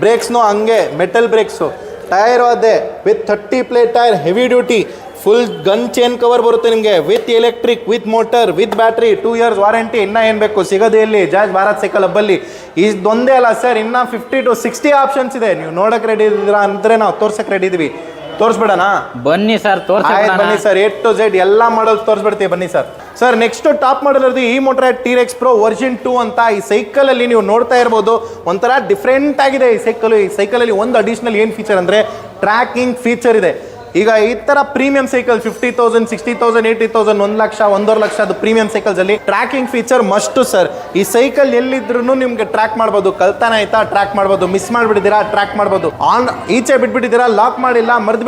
ಬ್ರೇಕ್ಸ್ನು ಹಂಗೆ ಮೆಟಲ್ ಬ್ರೇಕ್ಸು ಟೈರ್ ಅದೇ with thirty plate tyre heavy duty full gun chain cover ಬರುತ್ತೆ ನಿಮಗೆ. With electric with motor with battery two years warranty ಇನ್ನೂ ಏನು ಬೇಕು? ಸಿಗೋದೇ ಎಲ್ಲಿ ಜಾಜ್ ಭಾರತ್ ಸೈಕಲ್ ಹಬ್ಬಲ್ಲಿ ಇದೊಂದೇ ಅಲ್ಲ ಸರ್ ಇನ್ನೂ ಫಿಫ್ಟಿ ಟು ಸಿಕ್ಸ್ಟಿ ಆಪ್ಷನ್ಸ್ ಇದೆ. ನೀವು ನೋಡಕ್ಕೆ ರೆಡಿ ಇದ್ದೀರಾ ಅಂದರೆ ನಾವು ತೋರ್ಸಕ್ಕೆ ರೆಡಿ ಇದ್ದೀವಿ ತೋರಿಸ್ಬಿಡಣ? ಬನ್ನಿ ಸರ್ ಆಯ್ತು ಬನ್ನಿ ಸರ್ ಎ ಟು ಝೆಡ್ ಎಲ್ಲ ಮಾಡಲ್ ತೋರಿಸ್ಬಿಡ್ತೀವಿ. ಬನ್ನಿ sir sir next top model ಇರೋದು ಈ motor Trex pro version two ಅಂತ. ಈ ಸೈಕಲ್ ಅಲ್ಲಿ ನೀವು ನೋಡ್ತಾ ಇರ್ಬೋದು. ಒಂಥರ ಡಿಫ್ರೆಂಟ್ ಆಗಿದೆ ಈ ಸೈಕಲ್ ಈ ಸೈಕಲ್ ಅಲ್ಲಿ ಒಂದು ಅಡಿಷನಲ್ ಏನು ಫೀಚರ್ ಅಂದ್ರೆ ಟ್ರ್ಯಾಕಿಂಗ್ ಫೀಚರ್ ಇದೆ. ಈಗ ಈ ತರ premium cycle fifty thousand sixty thousand eighty thousand ಒಂದು ಲಕ್ಷ, ಒಂದೂವರೆ ಲಕ್ಷ ಅದು ಪ್ರೀಮಿಯಂ ಸೈಕಲ್ಸ್ ಅಲ್ಲಿ ಟ್ರ್ಯಾಕಿಂಗ್ ಫೀಚರ್ ಮಸ್ಟ್ ಸರ್ ಈ ಸೈಕಲ್ ಎಲ್ಲಿದ್ರು ನಿಮ್ಗೆ ಟ್ರ್ಯಾಕ್ ಮಾಡ್ಬೋದು. ಕಲ್ತಾನ ಆಯ್ತಾ ಟ್ರ್ಯಾಕ್ ಮಾಡ್ಬೋದು. ಮಿಸ್ ಮಾಡ್ಬಿಟ್ಟಿದ್ದೀರಾ ಟ್ರ್ಯಾಕ್ ಮಾಡ್ಬೋದು. ಆನ್ ಈಚೆ ಬಿಟ್ಬಿಟ್ಟಿದ್ದೀರಾ ಲಾಕ್ ಮಾಡಿಲ್ಲ ಮರ್ದ್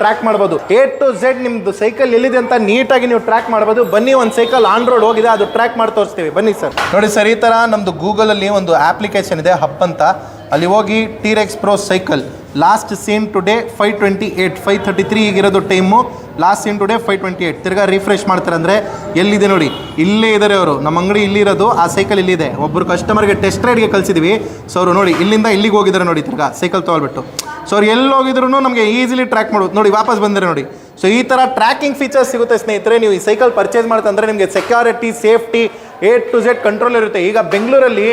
ಟ್ರ್ಯಾಕ್ ಮಾಡ್ಬೋದು. ಎ ಟು ಝೆಡ್ ನಿಮ್ದು ಸೈಕಲ್ ಎಲ್ಲಿದೆ ಅಂತ ನೀಟಾಗಿ ನೀವು ಟ್ರ್ಯಾಕ್ ಮಾಡ್ಬೋದು. ಬನ್ನಿ, ಒಂದು ಸೈಕಲ್ ಆನ್ ರೋಡ್ ಹೋಗಿದೆ, ಅದು ಟ್ರ್ಯಾಕ್ ಮಾಡಿ ತೋರಿಸ್ತೀವಿ. ಬನ್ನಿ ಸರ್ ನೋಡಿ ಸರ್ ಈ ತರ ನಮ್ದು ಗೂಗಲ್ ಅಲ್ಲಿ ಒಂದು ಅಪ್ಲಿಕೇಶನ್ ಇದೆ ಹಬ್ ಅಂತ. ಅಲ್ಲಿ ಹೋಗಿ Trex pro cycle last seen today five twenty eight five thirty three ಈಗಿರೋದು time last seen today five twenty eight ತಿರ್ಗಾ ರಿಫ್ರೆಶ್ ಮಾಡ್ತಾರೆ ಅಂದರೆ ಎಲ್ಲಿದೆ ನೋಡಿ? ಇಲ್ಲೇ ಇದ್ದಾರೆ ಅವರು. ನಮ್ಮ ಅಂಗಡಿ ಇಲ್ಲಿರೋದು ಆ ಸೈಕಲ್ ಇಲ್ಲಿದೆ. ಒಬ್ಬರು ಕಸ್ಟಮರ್ಗೆ ಟೆಸ್ಟ್ ರೈಡ್ಗೆ ಕಳಿಸಿದ್ವಿ. ಸೊ ಅವರು ನೋಡಿ, ಇಲ್ಲಿಂದ ಇಲ್ಲಿಗೆ ಹೋಗಿದ್ದಾರೆ ನೋಡಿ ತಿರ್ಗಾ ಸೈಕಲ್ ತೊಗೊಳ್ಬಿಟ್ಟು. ಸೊ ಅವ್ರು ಎಲ್ಲಿ ಹೋಗಿದ್ರು ನಮಗೆ ಈಸಿಲಿ ಟ್ರ್ಯಾಕ್ ಮಾಡೋದು. ನೋಡಿ, ವಾಪಸ್ ಬಂದರೆ ನೋಡಿ. ಸೊ ಈ ಥರ ಟ್ರ್ಯಾಕಿಂಗ್ ಫೀಚರ್ಸ್ ಸಿಗುತ್ತೆ ಸ್ನೇಹಿತರೆ. ನೀವು ಈ ಸೈಕಲ್ ಪರ್ಚೇಸ್ ಮಾಡ್ತಂದ್ರೆ ನಿಮಗೆ security safety A to Z control ಇರುತ್ತೆ. ಈಗ ಬೆಂಗಳೂರಲ್ಲಿ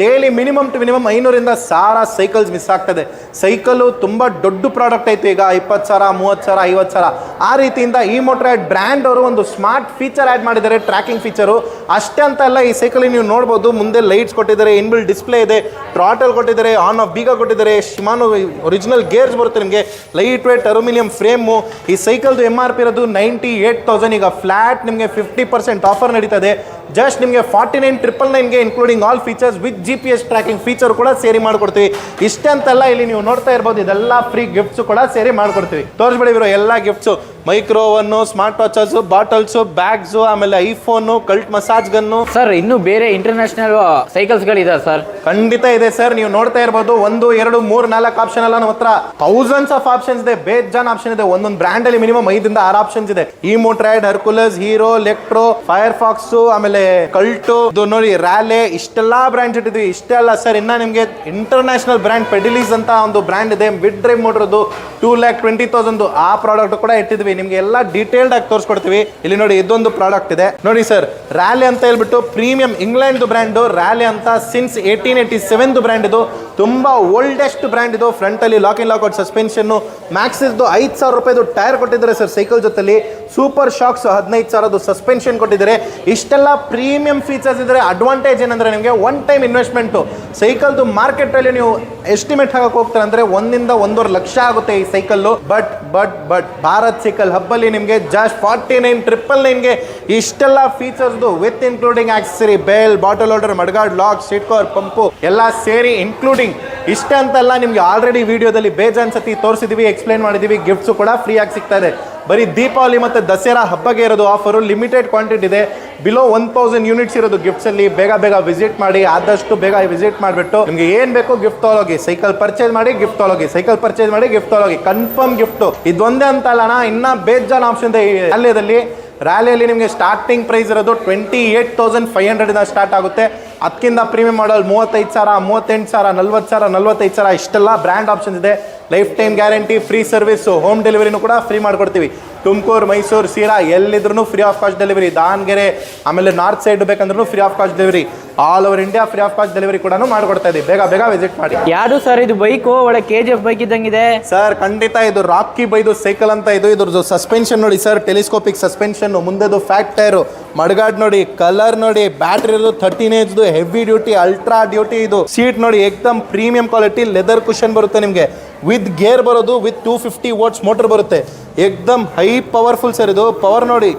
ಡೈಲಿ ಮಿನಿಮಮ್ ಟು ಮಿನಿಮಮ್ ಐನೂರಿಂದ ಸಾವಿರ ಸೈಕಲ್ಸ್ ಮಿಸ್ ಆಗ್ತದೆ. ಸೈಕಲು ತುಂಬ ದೊಡ್ಡ ಪ್ರಾಡಕ್ಟ್ ಆಯಿತು ಈಗ. ಇಪ್ಪತ್ತು ಸಾವಿರ, ಮೂವತ್ತು ಸಾವಿರ, ಐವತ್ತು ಸಾವಿರ. ಆ ರೀತಿಯಿಂದ ಈ ಮೋಟ್ರ್ ಬ್ರ್ಯಾಂಡ್ ಅವರು ಒಂದು ಸ್ಮಾರ್ಟ್ ಫೀಚರ್ ಆ್ಯಡ್ ಮಾಡಿದ್ದಾರೆ ಟ್ರ್ಯಾಕಿಂಗ್ ಫೀಚರು ಅಷ್ಟೇ ಅಂತ ಅಲ್ಲ, ಈ ಸೈಕಲ್ ನೀವು ನೋಡ್ಬೋದು. ಮುಂದೆ ಲೈಟ್ಸ್ ಕೊಟ್ಟಿದ್ದಾರೆ ಇನ್ಬಿಲ್ ಡಿಸ್ಪ್ಲೇ ಇದೆ ಟ್ರಾಟಲ್ ಕೊಟ್ಟಿದ್ದಾರೆ ಆನ್ ಆಫ್ ಬೀಗ ಕೊಟ್ಟಿದ್ದಾರೆ. ಶಿಮಾನು ಒರಿಜಿನಲ್ ಗೇರ್ಸ್ ಬರುತ್ತೆ ನಿಮಗೆ. ಲೈಟ್ ವೇಟ್ ಅಲ್ಯೂಮಿನಿಯಂ ಫ್ರೇಮು ಈ ಸೈಕಲ್ದು ಎಂ ಆರ್ ಪಿ ಇರೋದು ನೈಂಟಿ ಏಟ್ ತೌಸಂಡ್ ಈಗ ಫ್ಲಾಟ್ ನಿಮಗೆ ಫಿಫ್ಟಿ ಪರ್ಸೆಂಟ್ ಆಫರ್ ನಡೀತದೆ. ಜಸ್ಟ್ ನಿಮಗೆ forty nine triple ನೈನ್ಗೆ including all features with G P S tracking feature ಕೂಡ ಸೇರಿ ಮಾಡ್ಕೊಡ್ತೀವಿ. ಇಷ್ಟೇ ಅಂತಲ್ಲ ಇಲ್ಲಿ ನೀವು ನೋಡ್ತಾ ಇರ್ಬೋದು, ಇದೆಲ್ಲ ಫ್ರೀ ಗಿಫ್ಟ್ಸು ಕೂಡ ಸೇರಿ ಮಾಡ್ಕೊಡ್ತೀವಿ. ತೋರಿಸ್ಬಿಡಿ ಇರೋ ಎಲ್ಲ gifts micro one smart watches bottles bags ಆಮೇಲೆ iPhone Cult massage gun. Sir ಇನ್ನು ಬೇರೆ ಇಂಟರ್ನ್ಯಾಷನಲ್ ಸೈಕಲ್ಸ್ಗಳಿದೆ ಸರ್. ಖಂಡಿತ ಇದೆ ಸರ್ ನೀವು ನೋಡ್ತಾ ಇರ್ಬೋದು ಒಂದು ಎರಡು ಮೂರು ನಾಲ್ಕು ಆಪ್ಷನ್ ಎಲ್ಲ ನಮ್ಮ ಹತ್ರ ಥೌಸಂಡ್ಸ್ ಆಫ್ ಆಪ್ಷನ್ಸ್ ಇದೆ ಬೇಜಾನ್ ಆಪ್ಷನ್ ಇದೆ ಒಂದೊಂದು ಬ್ರ್ಯಾಂಡ್ ಅಲ್ಲಿ ಮಿನಿಮಮ್ ಐದಿಂದ ಆರು ಆಪ್ಷನ್ಸ್ ಇದೆ. ಈ Motoride Hercules Hero Lectro Firefox ಆಮೇಲೆ ಕಲ್ಟು ನೋಡಿ ರ್ಯಾಲೆ ಇಷ್ಟೆಲ್ಲಾ ಬ್ರ್ಯಾಂಡ್ಸ್ ಇಟ್ಟಿದ್ವಿ. ಇಷ್ಟೇ ಅಲ್ಲ ಸರ್ ಇನ್ನ ನಿಮಗೆ ಇಂಟರ್ನ್ಯಾಷನಲ್ ಬ್ರ್ಯಾಂಡ್ ಪೆಡಿಲೀಸ್ ಅಂತ ಒಂದು ಬ್ರ್ಯಾಂಡ್ ಇದೆ ಮಿಡ್ ಡ್ರೈವ್ ಮೋಟ್ರದ್ದು ಟೂ ಲ್ಯಾಕ್ ಟ್ವೆಂಟಿ ತೌಸಂಡ್ ಆ ಪ್ರಾಡಕ್ಟ್ ಕೂಡ ಇಟ್ಟಿದ್ವಿ. ನಿಮ್ಗೆ ಎಲ್ಲ ಡೀಟೇಲ್ಡ್ ಆಗಿ ತೋರಿಸ್ಕೊಡ್ತೀವಿ. ಇಲ್ಲಿ ನೋಡಿ ಇದೊಂದು ಪ್ರಾಡಕ್ಟ್ ಇದೆ. ನೋಡಿ ಸರ್ ರ್ಯಾಲಿ ಅಂತ ಹೇಳ್ಬಿಟ್ಟು ಪ್ರೀಮಿಯಂ ಇಂಗ್ಲೆಂಡ್ ಬ್ರ್ಯಾಂಡ್ ರ್ಯಾಲಿ ಅಂತ since eighteen eighty seven brand ಇದು. ತುಂಬಾ ಓಲ್ಡೆಸ್ಟ್ ಬ್ರ್ಯಾಂಡ್ ಇದು. ಫ್ರಂಟ್ ಅಲ್ಲಿ lock in lockout suspension max ಇದ್ದು ಐದು ಸಾವಿರ ರೂಪಾಯಿದು ಟೈರ್ ಕೊಟ್ಟಿದ್ದಾರೆ ಸರ್ ಸೈಕಲ್ ಜೊತೆಲಿ ಸೂಪರ್ ಶಾಕ್ಸ್ ಹದಿನೈದು ಸಾವಿರದ್ದು ಸಸ್ಪೆನ್ಷನ್ ಕೊಟ್ಟಿದ್ದಾರೆ. ಇಷ್ಟೆಲ್ಲ ಪ್ರೀಮಿಯಂ ಫೀಚರ್ಸ್ ಇದ್ರೆ ಅಡ್ವಾಂಟೇಜ್ ಏನಂದ್ರೆ ನಿಮಗೆ ಒನ್ ಟೈಮ್ ಇನ್ವೆಸ್ಟ್ಮೆಂಟು ಸೈಕಲ್ದು ಮಾರ್ಕೆಟಲ್ಲಿ ನೀವು ಎಸ್ಟಿಮೇಟ್ ಹಾಕಕ್ಕೆ ಹೋಗ್ತಾರೆ ಅಂದ್ರೆ ಒಂದಿಂದ ಒಂದೂವರೆ ಲಕ್ಷ ಆಗುತ್ತೆ ಈ cycle but but but Bharat cycle ಹಬ್ಬಲ್ಲಿ ನಿಮಗೆ ಜಸ್ಟ್ ಫಾರ್ಟಿ ನೈನ್ ಟ್ರಿಪಲ್ ನೈನ್ಗೆ ಇಷ್ಟೆಲ್ಲ ಫೀಚರ್ಸ್ದು with including accessory bell bottle holder mudguard lock seat cover pump ಎಲ್ಲ ಸೇರಿ ಇನ್ಕ್ಲೂಡಿಂಗ್ ಇಷ್ಟ ಅಂತಲ್ಲ ನಿಮಗೆ ಆಲ್ರೆಡಿ ವಿಡಿಯೋದಲ್ಲಿ ಬೇಜಾನ್ ಸತಿ ತೋರಿಸಿದೀವಿ ಎಕ್ಸ್ಪ್ಲೈನ್ ಮಾಡಿದೀವಿ ಗಿಫ್ಟ್ಸು ಕೂಡ ಫ್ರೀಯಾಗಿ ಸಿಗ್ತಾ ಇದೆ. ಬರೀ ದೀಪಾವಳಿ ಮತ್ತು ದಸರಾ ಹಬ್ಬಗೆ ಇರೋದು ಆಫರು ಲಿಮಿಟೆಡ್ ಕ್ವಾಂಟಿಟಿ ಇದೆ. ಬಿಲೋ ಒನ್ ತೌಸಂಡ್ ಯೂನಿಟ್ಸ್ ಇರೋದು ಗಿಫ್ಟ್ಸ್ ಅಲ್ಲಿ ಬೇಗ ಬೇಗ ವಿಸಿಟ್ ಮಾಡಿ, ಆದಷ್ಟು ಬೇಗ ವಿಸಿಟ್ ಮಾಡಿಬಿಟ್ಟು ನಿಮಗೆ ಏನ್ ಬೇಕು ಗಿಫ್ಟ್ ತೊಗೊಳೋಗಿ ಸೈಕಲ್ ಪರ್ಚೇಸ್ ಮಾಡಿ ಗಿಫ್ಟ್ ತೊಗೊಳೋಗಿ ಸೈಕಲ್ ಪರ್ಚೇಸ್ ಮಾಡಿ ಗಿಫ್ಟ್ ತೊಗೊಳೋಗಿ ಕನ್ಫರ್ಮ್ ಗಿಫ್ಟ್ ಇದೊಂದೇ ಅಂತ ಅಲ್ಲಣ್ಣ ಇನ್ನ ಬೇಜಾನ್ ಆಪ್ಷನ್ ಈ ರ್ಯಾಲಿಯಲ್ಲಿ ನಿಮಗೆ ಸ್ಟಾರ್ಟಿಂಗ್ ಪ್ರೈಸ್ ಇರೋದು ಟ್ವೆಂಟಿ ಏಟ್ ತೌಸಂಡ್ ಫೈವ್ ಹಂಡ್ರೆಡಿಂದ ಸ್ಟಾರ್ಟ್ ಆಗುತ್ತೆ. ಅದಕ್ಕಿಂತ ಪ್ರೀಮಿಯಂ ಮಾಡಲ್ ಮೂವತ್ತೈದು ಸಾವಿರ ಮೂವತ್ತೆಂಟು ಸಾವಿರ ನಲ್ವತ್ತು ಸಾವಿರ ನಲ್ವತ್ತೈದು ಸಾವಿರ ಇಷ್ಟೆಲ್ಲ ಬ್ರ್ಯಾಂಡ್ ಆಪ್ಷನ್ಸ್ ಇದೆ. Life time guarantee free service home ಡೆಲಿವರಿನೂ ಕೂಡ ಫ್ರೀ ಮಾಡಿಕೊಡ್ತೀವಿ. ತುಮಕೂರು ಮೈಸೂರು ಸೀರಾ ಎಲ್ಲಿದ್ರು free of cost delivery Davanagere ಆಮೇಲೆ north side ಬೇಕಂದ್ರೂ free of cost delivery all over India free of cost delivery ಕೂಡ ಮಾಡ್ಕೊಡ್ತಾ ಇದೀವಿ ಬೇಗ ಬೇಗ ವಿಸಿಟ್ ಮಾಡಿ. ಯಾರು ಸರ್ ಇದು ಬೈಕು ಒಳ್ಳೆ ಕೆ ಜಿ ಎಫ್ ಬೈಕ್ ಇದ್ದಂಗಿದೆ. ಸರ್ ಖಂಡಿತ ಇದು ರಾಕಿ ಬೈದು ಸೈಕಲ್ ಅಂತ ಇದು. ಇದ್ರದ್ದು ಸಸ್ಪೆನ್ಷನ್ ನೋಡಿ ಸರ್ ಟೆಲಿಸ್ಕೋಪಿಕ್ ಸಸ್ಪೆನ್ಷನ್ ಮುಂದೆದು ಫ್ಯಾಟ್ ಟೈರು ಮಡ್ಗಾಡ್ ನೋಡಿ ಕಲರ್ ನೋಡಿ ಬ್ಯಾಟ್ರಿ ಇರೋದು ಥರ್ಟೀನ್ ಏಜ್ದು ಹೆವಿ ಡ್ಯೂಟಿ ಅಲ್ಟ್ರಾ ಡ್ಯೂಟಿ ಇದು. ಸೀಟ್ ನೋಡಿ ಏಕ್ದಮ್ ಪ್ರೀಮಿಯಂ ಕ್ವಾಲಿಟಿ ಲೆದರ್ ಕುಷನ್ ಬರುತ್ತೆ ನಿಮಗೆ. ವಿತ್ ಗೇರ್ ಬರೋದು with two fifty watts motor ಬರುತ್ತೆ. ಏಕ್ದಮ್ ಹೈ ಪವರ್ಫುಲ್ ಸರ್ ಇದು. ಪವರ್ ನೋಡಿ,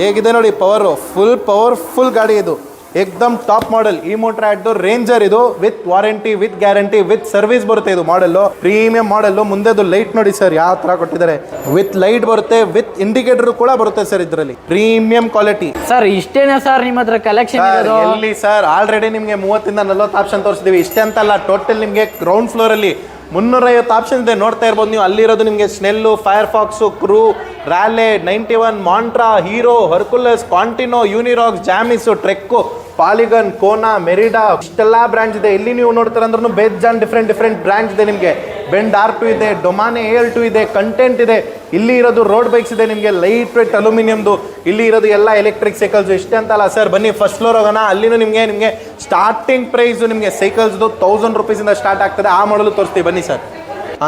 ಹೇಗಿದೆ ನೋಡಿ ಪವರು ಫುಲ್ ಪವರ್ಫುಲ್ ಗಾಡಿ ಇದು. ಏಕ್ದಮ್ ಟಾಪ್ ಮಾಡೆಲ್. ಈ ಮೋಟರ್ ಆಡ್ದು ರೇಂಜರ್ ಇದು with warranty with guarantee with service ಬರುತ್ತೆ ಇದು ಮಾಡೆಲ್ಲು. ಪ್ರೀಮಿಯಂ ಮಾಡೆಲ್ಲು ಮುಂದೆದು ಲೈಟ್ ನೋಡಿ ಸರ್ ಯಾವ ತರ ಕೊಟ್ಟಿದ್ದಾರೆ. ವಿತ್ ಲೈಟ್ ಬರುತ್ತೆ ವಿತ್ ಇಂಡಿಕೇಟರ್ ಕೂಡ ಬರುತ್ತೆ ಸರ್ ಇದರಲ್ಲಿ. ಪ್ರೀಮಿಯಂ ಕ್ವಾಲಿಟಿ ಸರ್ ಇಷ್ಟೇನೆ ಸರ್ ನಿಮ್ಮ ಹತ್ರ ಕಲೆಕ್ಷನ್ ಇರೋದು? ಎಲ್ಲಿ ಸರ್ ಆಲ್ರೆಡಿ ನಿಮಗೆ ಮೂವತ್ತಿಂದ ನಲ್ವತ್ತು ಆಪ್ಷನ್ ತೋರಿಸಿದೀವಿ. ಇಷ್ಟೇ ಅಂತಲ್ಲ ಟೋಟಲ್ ನಿಮಗೆ ಗ್ರೌಂಡ್ ಫ್ಲೋರ್ ಅಲ್ಲಿ ಮುನ್ನೂರೈವತ್ತು ಆಪ್ಷನ್ ಇದೆ. ನೋಡ್ತಾ ಇರ್ಬೋದು ನೀವು. ಅಲ್ಲಿರೋದು ನಿಮಗೆ Snell Firefox Crew Raleigh Ninety One Montra Hero Hercules Contino Unirox Jamis Trek Polygon Kona Merida ಇಷ್ಟೆಲ್ಲ ಬ್ರ್ಯಾಂಚ್ ಇದೆ. ಇಲ್ಲಿ ನೀವು ನೋಡ್ತಾರೆ ಅಂದ್ರೂ ಬೇಜಾನ್ ಡಿಫ್ರೆಂಟ್ ಡಿಫ್ರೆಂಟ್ ಬ್ರ್ಯಾಂಚ್ ಇದೆ ನಿಮಗೆ. ಬೆಂಡ್ ಆರ್ ಟು ಇದೆ ಡೊಮಾನೆ ಎಲ್ ಟು ಇದೆ ಕಂಟೆಂಟ್ ಇದೆ. ಇಲ್ಲಿ ಇರೋದು ರೋಡ್ ಬೈಕ್ಸ್ ಇದೆ ನಿಮಗೆ ಲೈಟ್ ವೆಟ್ ಅಲ್ಯೂಮಿನಿಯಮ್ದು ಇಲ್ಲಿ ಇರೋದು ಎಲ್ಲ ಎಲೆಕ್ಟ್ರಿಕ್ ಸೈಕಲ್ಸ್ ಇಷ್ಟೇ ಅಂತಲ್ಲ ಸರ್ ಬನ್ನಿ ಫಸ್ಟ್ ಫ್ಲೋರ್ ಹೋಗೋಣ. ಅಲ್ಲಿನೂ ನಿಮಗೆ ನಿಮಗೆ ಸ್ಟಾರ್ಟಿಂಗ್ ಪ್ರೈಸು ನಿಮಗೆ ಸೈಕಲ್ಸ್ದು ತೌಸಂಡ್ ರುಪೀಸಿಂದ ಸ್ಟಾರ್ಟ್ ಆಗ್ತದೆ. ಆ ಮಾಡಲು ತೋರಿಸ್ತೀವಿ. ಬನ್ನಿ ಸರ್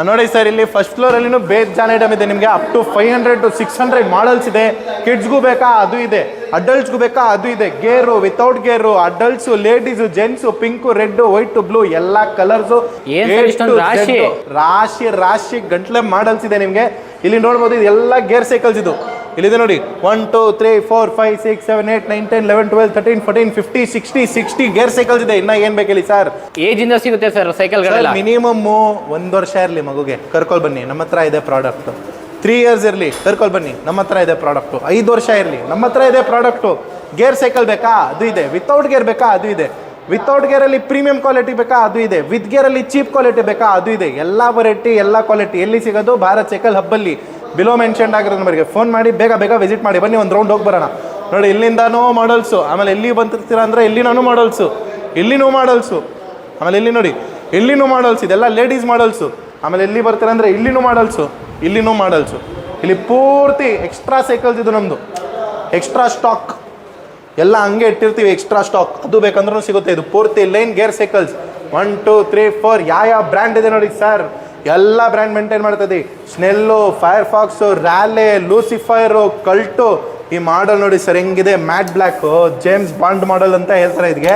ನೋಡಿ ಸರ್ ಇಲ್ಲಿ ಫಸ್ಟ್ ಫ್ಲೋರ್ ಅಲ್ಲಿನೂ ಬೇಜಾನ್ ಐಟಮ್ ಇದೆ. ನಿಮಗೆ up to five hundred to six hundred models ಇದೆ. ಕಿಡ್ಸ್ಗೂ ಬೇಕಾ? ಅದು ಇದೆ. ಅಡಲ್ಟ್ಸ್ಗೂ ಬೇಕಾ? ಅದು ಇದೆ. Gear without gear adults ladies gents pink red white blue ಎಲ್ಲ ಕಲರ್ಸು ರಾಶಿ? ರಾಶಿ ರಾಶಿ ಗಂಟ್ಲೆ ಮಾಡಲ್ಸ್ ಇದೆ ನಿಮಗೆ. ಇಲ್ಲಿ ನೋಡ್ಬೋದು ಇದೆಲ್ಲ ಎಲ್ಲ ಗೇರ್ ಸೈಕಲ್ಸ್ ಇದು. ಇಲ್ಲಿದೆ ನೋಡಿ. One two three four five six seven eight nine ten eleven twelve thirteen fourteen fifty sixty sixty gear cycles ಇದೆ. ಇನ್ನ ಏನ್ ಬೇಕಿಲ್ಲ ಸರ್? ಏಜ್ ಇಂದ ಸಿಗುತ್ತೆ ಸರ್ ಸೈಕಲ್ ಮಿನಿಮಮ್ ಒಂದ್ ವರ್ಷ ಇರಲಿ ಮಗುಗೆ. ಕರ್ಕೊಳ್ ಬನ್ನಿ. ನಮ್ಮ ಹತ್ರ ಇದೆ ಪ್ರಾಡಕ್ಟ್ ತ್ರೀ ಇಯರ್ಸ್ ಇರಲಿ. ಕರ್ಕೊಳ್ ಬನ್ನಿ. ನಮ್ಮ ಹತ್ರ ಇದೆ ಪ್ರಾಡಕ್ಟು ಐದು ವರ್ಷ ಇರಲಿ. ನಮ್ಮ ಹತ್ರ ಇದೆ ಪ್ರಾಡಕ್ಟು ಗೇರ್ ಸೈಕಲ್ ಬೇಕಾ? ಅದು ಇದೆ. ವಿತೌಟ್ ಗೇರ್ ಬೇಕಾ? ಅದು ಇದೆ. ವಿತೌಟ್ ಗೇರಲ್ಲಿ ಪ್ರೀಮಿಯಂ ಕ್ವಾಲಿಟಿ ಬೇಕಾ? ಅದು ಇದೆ. ವಿತ್ ಗೇರಲ್ಲಿ ಚೀಪ್ ಕ್ವಾಲಿಟಿ ಬೇಕಾ? ಅದು ಇದೆ. ಎಲ್ಲ ವೆರೈಟಿ ಎಲ್ಲ ಕ್ವಾಲಿಟಿ ಎಲ್ಲಿ ಸಿಗೋದು? ಭಾರತ್ ಸೈಕಲ್ ಹಬ್ಬಲ್ಲಿ ಬಿಲೋ ಮೆನ್ಷನ್ ಆಗಿರೋ ನಂಬರ್ಗೆ ಫೋನ್ ಮಾಡಿ, ಬೇಗ ಬೇಗ ವಿಸಿಟ್ ಮಾಡಿ. ಬನ್ನಿ, ಒಂದು ರೌಂಡ್ ಹೋಗಿ ಬರೋಣ. ನೋಡಿ ಇಲ್ಲಿಂದನೂ ಮಾಡಲ್ಸು ಆಮೇಲೆ ಎಲ್ಲಿ ಬಂತಿರ್ತೀರ ಅಂದರೆ ಎಲ್ಲಿನೂ ಮಾಡಲ್ಸು ಇಲ್ಲಿನೂ ಮಾಡಲ್ಸು ಆಮೇಲೆ ಇಲ್ಲಿ ನೋಡಿ ಇಲ್ಲಿನೂ ಮಾಡಲ್ಸ್ ಇದೆಲ್ಲ ಲೇಡೀಸ್ ಮಾಡಲ್ಸು ಆಮೇಲೆ ಎಲ್ಲಿ ಬರ್ತೀರ ಅಂದರೆ ಇಲ್ಲಿನೂ ಮಾಡಲ್ಸು ಇಲ್ಲಿನೂ ಮಾಡಲ್ಸು ಇಲ್ಲಿ ಪೂರ್ತಿ ಎಕ್ಸ್ಟ್ರಾ ಸೈಕಲ್ಸ್ ಇದು ನಮ್ಮದು ಎಕ್ಸ್ಟ್ರಾ ಸ್ಟಾಕ್ ಎಲ್ಲ ಹಂಗೆ ಇಟ್ಟಿರ್ತೀವಿ ಎಕ್ಸ್ಟ್ರಾ ಸ್ಟಾಕ್ ಅದು ಬೇಕಂದ್ರೂ ಸಿಗುತ್ತೆ. ಇದು ಪೂರ್ತಿ line gear cycles one two three four ಯಾವ ಯಾವ ಬ್ರ್ಯಾಂಡ್ ಇದೆ ನೋಡಿ ಸರ್ ಎಲ್ಲ ಬ್ರ್ಯಾಂಡ್ ಮೇಂಟೈನ್ ಮಾಡ್ತದೆ. ಸ್ನೆಲ್ಲು ಫೈರ್ ಫಾಕ್ಸು ರ್ಯಾಲೆ ಲೂಸಿಫೈರು ಕಲ್ಟು ಈ ಮಾಡಲ್ ನೋಡಿ ಸರ್ ಹೆಂಗಿದೆ? Matt black James Bond model ಅಂತ ಹೇಳ್ತಾರೆ ಇದಕ್ಕೆ